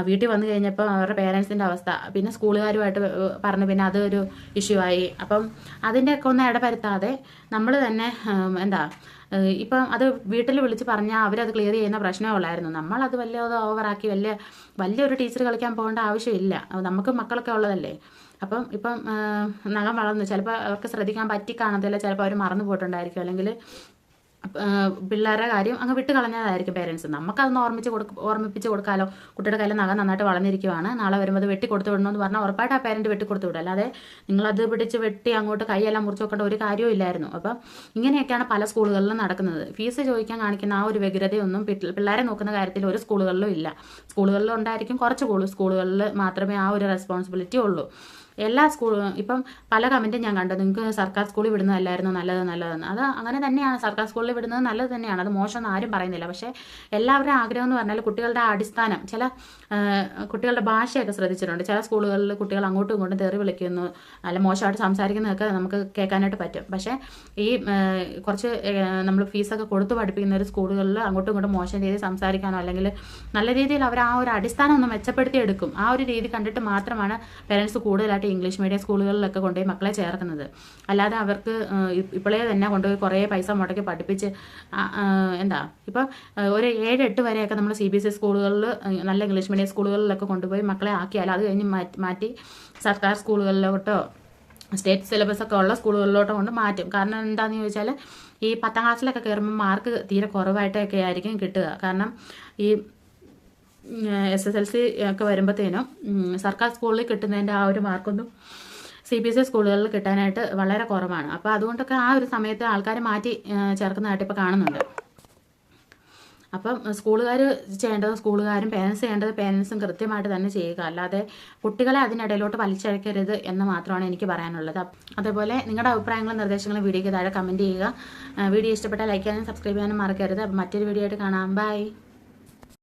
വീട്ടിൽ വന്നു കഴിഞ്ഞപ്പോൾ അവരുടെ പേരൻസിന്റെ അവസ്ഥ. പിന്നെ സ്കൂളുകാരുമായിട്ട് പറഞ്ഞു പിന്നെ അതൊരു ഇഷ്യൂ ആയി. അപ്പം അതിന്റെയൊക്കെ ഒന്ന് ഇടപരുത്താതെ നമ്മൾ തന്നെ എന്താ ഇപ്പം അത് വീട്ടിൽ വിളിച്ച് പറഞ്ഞാൽ അവരത് ക്ലിയർ ചെയ്യുന്ന പ്രശ്നമേ ഉള്ളായിരുന്നു. നമ്മളത് വലിയ ഓവറാക്കി വലിയ വലിയൊരു ടീച്ചർ കളിക്കാൻ പോകേണ്ട ആവശ്യമില്ല. നമുക്ക് മക്കളൊക്കെ ഉള്ളതല്ലേ? അപ്പം ഇപ്പം നഖം വളർന്നു ചിലപ്പോൾ അവർക്ക് ശ്രദ്ധിക്കാൻ പറ്റി കാണത്തില്ല ചിലപ്പോൾ അവർ മറന്നു പോയിട്ടുണ്ടായിരിക്കും. അല്ലെങ്കിൽ പിള്ളേരുടെ കാര്യം അങ്ങ് വിട്ട് കളഞ്ഞതായിരിക്കും പേരൻസ് നമുക്കതൊന്ന് ഓർമ്മിച്ച് കൊടുക്ക ഓർമ്മിപ്പിച്ച് കൊടുക്കാലോ. കുട്ടിയുടെ കയ്യിൽ നഖം നന്നായിട്ട് വളർന്നിരിക്കുവാണ്. നാളെ വരുമ്പോൾ വെട്ടി കൊടുത്തു വിടണമെന്ന് പറഞ്ഞാൽ ഉറപ്പായിട്ട് ആ പേരന്റ് വെട്ടി കൊടുത്തു വിടും. അല്ലാതെ നിങ്ങളത് പിടിച്ച് വെട്ടി അങ്ങോട്ട് കൈയെല്ലാം മുറിച്ച് വെക്കേണ്ട ഒരു കാര്യവും ഇല്ലായിരുന്നു. അപ്പം ഇങ്ങനെയൊക്കെയാണ് പല സ്കൂളുകളിലും നടക്കുന്നത്. ഫീസ് ചോദിക്കാൻ കാണിക്കുന്ന ആ ഒരു വ്യഗ്രതയൊന്നും പിള്ള- പിള്ളേരെ നോക്കുന്ന കാര്യത്തിൽ ഒരു സ്കൂളുകളിലും ഇല്ല. സ്കൂളുകളിലുണ്ടായിരിക്കും കുറച്ച് സ്കൂളുകളിൽ മാത്രമേ ആ ഒരു റെസ്പോൺസിബിലിറ്റി ഉള്ളൂ. എല്ലാ സ്കൂളും ഇപ്പം പല കമന്റും ഞാൻ കണ്ടു. നിങ്ങൾക്ക് സർക്കാർ സ്കൂളിൽ വിടുന്നതല്ലായിരുന്നു നല്ലത് നല്ലതെന്ന് അത് അങ്ങനെ തന്നെയാണ്. സർക്കാർ സ്കൂളിൽ വിടുന്നത് നല്ലത് തന്നെയാണ്. അത് മോശമെന്ന് ആരും പറയുന്നില്ല. പക്ഷേ എല്ലാവരുടെയും ആഗ്രഹം എന്ന് പറഞ്ഞാൽ കുട്ടികളുടെ അടിസ്ഥാനം ചില കുട്ടികളുടെ ഭാഷയൊക്കെ ശ്രദ്ധിച്ചിട്ടുണ്ട്. ചില സ്കൂളുകളിൽ കുട്ടികൾ അങ്ങോട്ടും ഇങ്ങോട്ടും തെറി വിളിക്കുന്നു. അല്ല മോശമായിട്ട് സംസാരിക്കുന്നതൊക്കെ നമുക്ക് കേൾക്കാനായിട്ട് പറ്റും. പക്ഷേ ഈ കുറച്ച് നമ്മൾ ഫീസൊക്കെ കൊടുത്ത് പഠിപ്പിക്കുന്ന ഒരു സ്കൂളുകളിൽ അങ്ങോട്ടും ഇങ്ങോട്ടും മോശം രീതിയിൽ സംസാരിക്കാനോ അല്ലെങ്കിൽ നല്ല രീതിയിൽ അവർ ആ ഒരു അടിസ്ഥാനം ഒന്ന് മെച്ചപ്പെടുത്തി എടുക്കും ആ ഒരു രീതി കണ്ടിട്ട് മാത്രമാണ് പേരൻസ് കൂടുതലായിട്ട് ഇംഗ്ലീഷ് മീഡിയം സ്കൂളുകളിലൊക്കെ കൊണ്ടുപോയി മക്കളെ ചേർക്കുന്നത്. അല്ലാതെ അവർക്ക് ഇപ്പോഴേ തന്നെ കൊണ്ടുപോയി കുറേ പൈസ മുടക്കി പഠിപ്പിച്ച് എന്താ ഇപ്പോൾ ഒരു ഏഴ് എട്ട് വരെയൊക്കെ നമ്മൾ സി ബി എസ് ഇ സ്കൂളുകളിൽ നല്ല ഇംഗ്ലീഷ് മീഡിയം സ്കൂളുകളിലൊക്കെ കൊണ്ടുപോയി മക്കളെ ആക്കിയാൽ അത് കഴിഞ്ഞ് മാറ്റി മാറ്റി സർക്കാർ സ്കൂളുകളിലോട്ടോ സ്റ്റേറ്റ് സിലബസ് ഒക്കെ ഉള്ള സ്കൂളുകളിലോട്ട് കൊണ്ട് മാറ്റും. കാരണം എന്താണെന്ന് ചോദിച്ചാൽ ഈ പത്താം ക്ലാസ്സിലൊക്കെ കയറുമ്പോൾ മാർക്ക് തീരെ കുറവായിട്ടൊക്കെ ആയിരിക്കും കിട്ടുക. കാരണം ഈ എസ് എസ് എൽ സി ഒക്കെ വരുമ്പോഴത്തേനും സർക്കാർ സ്കൂളിൽ കിട്ടുന്നതിന്റെ ആ ഒരു മാർക്കൊന്നും സി ബി എസ് ഇ സ്കൂളുകളിൽ കിട്ടാനായിട്ട് വളരെ കുറവാണ്. അപ്പോൾ അതുകൊണ്ടൊക്കെ ആ ഒരു സമയത്ത് ആൾക്കാർ മാറ്റി ചേർക്കുന്നതായിട്ട് ഇപ്പോൾ കാണുന്നുണ്ട്. അപ്പം സ്കൂളുകാർ ചെയ്യേണ്ടത് സ്കൂളുകാരും പേരൻസ് ചെയ്യേണ്ടത് പേരൻസും കൃത്യമായിട്ട് തന്നെ ചെയ്യുക. അല്ലാതെ കുട്ടികളെ അതിനിടയിലോട്ട് വലിച്ചഴക്കരുത് എന്ന് മാത്രമാണ് എനിക്ക് പറയാനുള്ളത്. അതുപോലെ നിങ്ങളുടെ അഭിപ്രായങ്ങളും നിർദ്ദേശങ്ങളും വീഡിയോയ്ക്ക് താഴെ കമന്റ് ചെയ്യുക. വീഡിയോ ഇഷ്ടപ്പെട്ടാൽ ലൈക്ക് ചെയ്യാനും സബ്സ്ക്രൈബ് ചെയ്യാനും മറക്കരുത്. മറ്റൊരു വീഡിയോ ആയിട്ട് കാണാം. ബൈ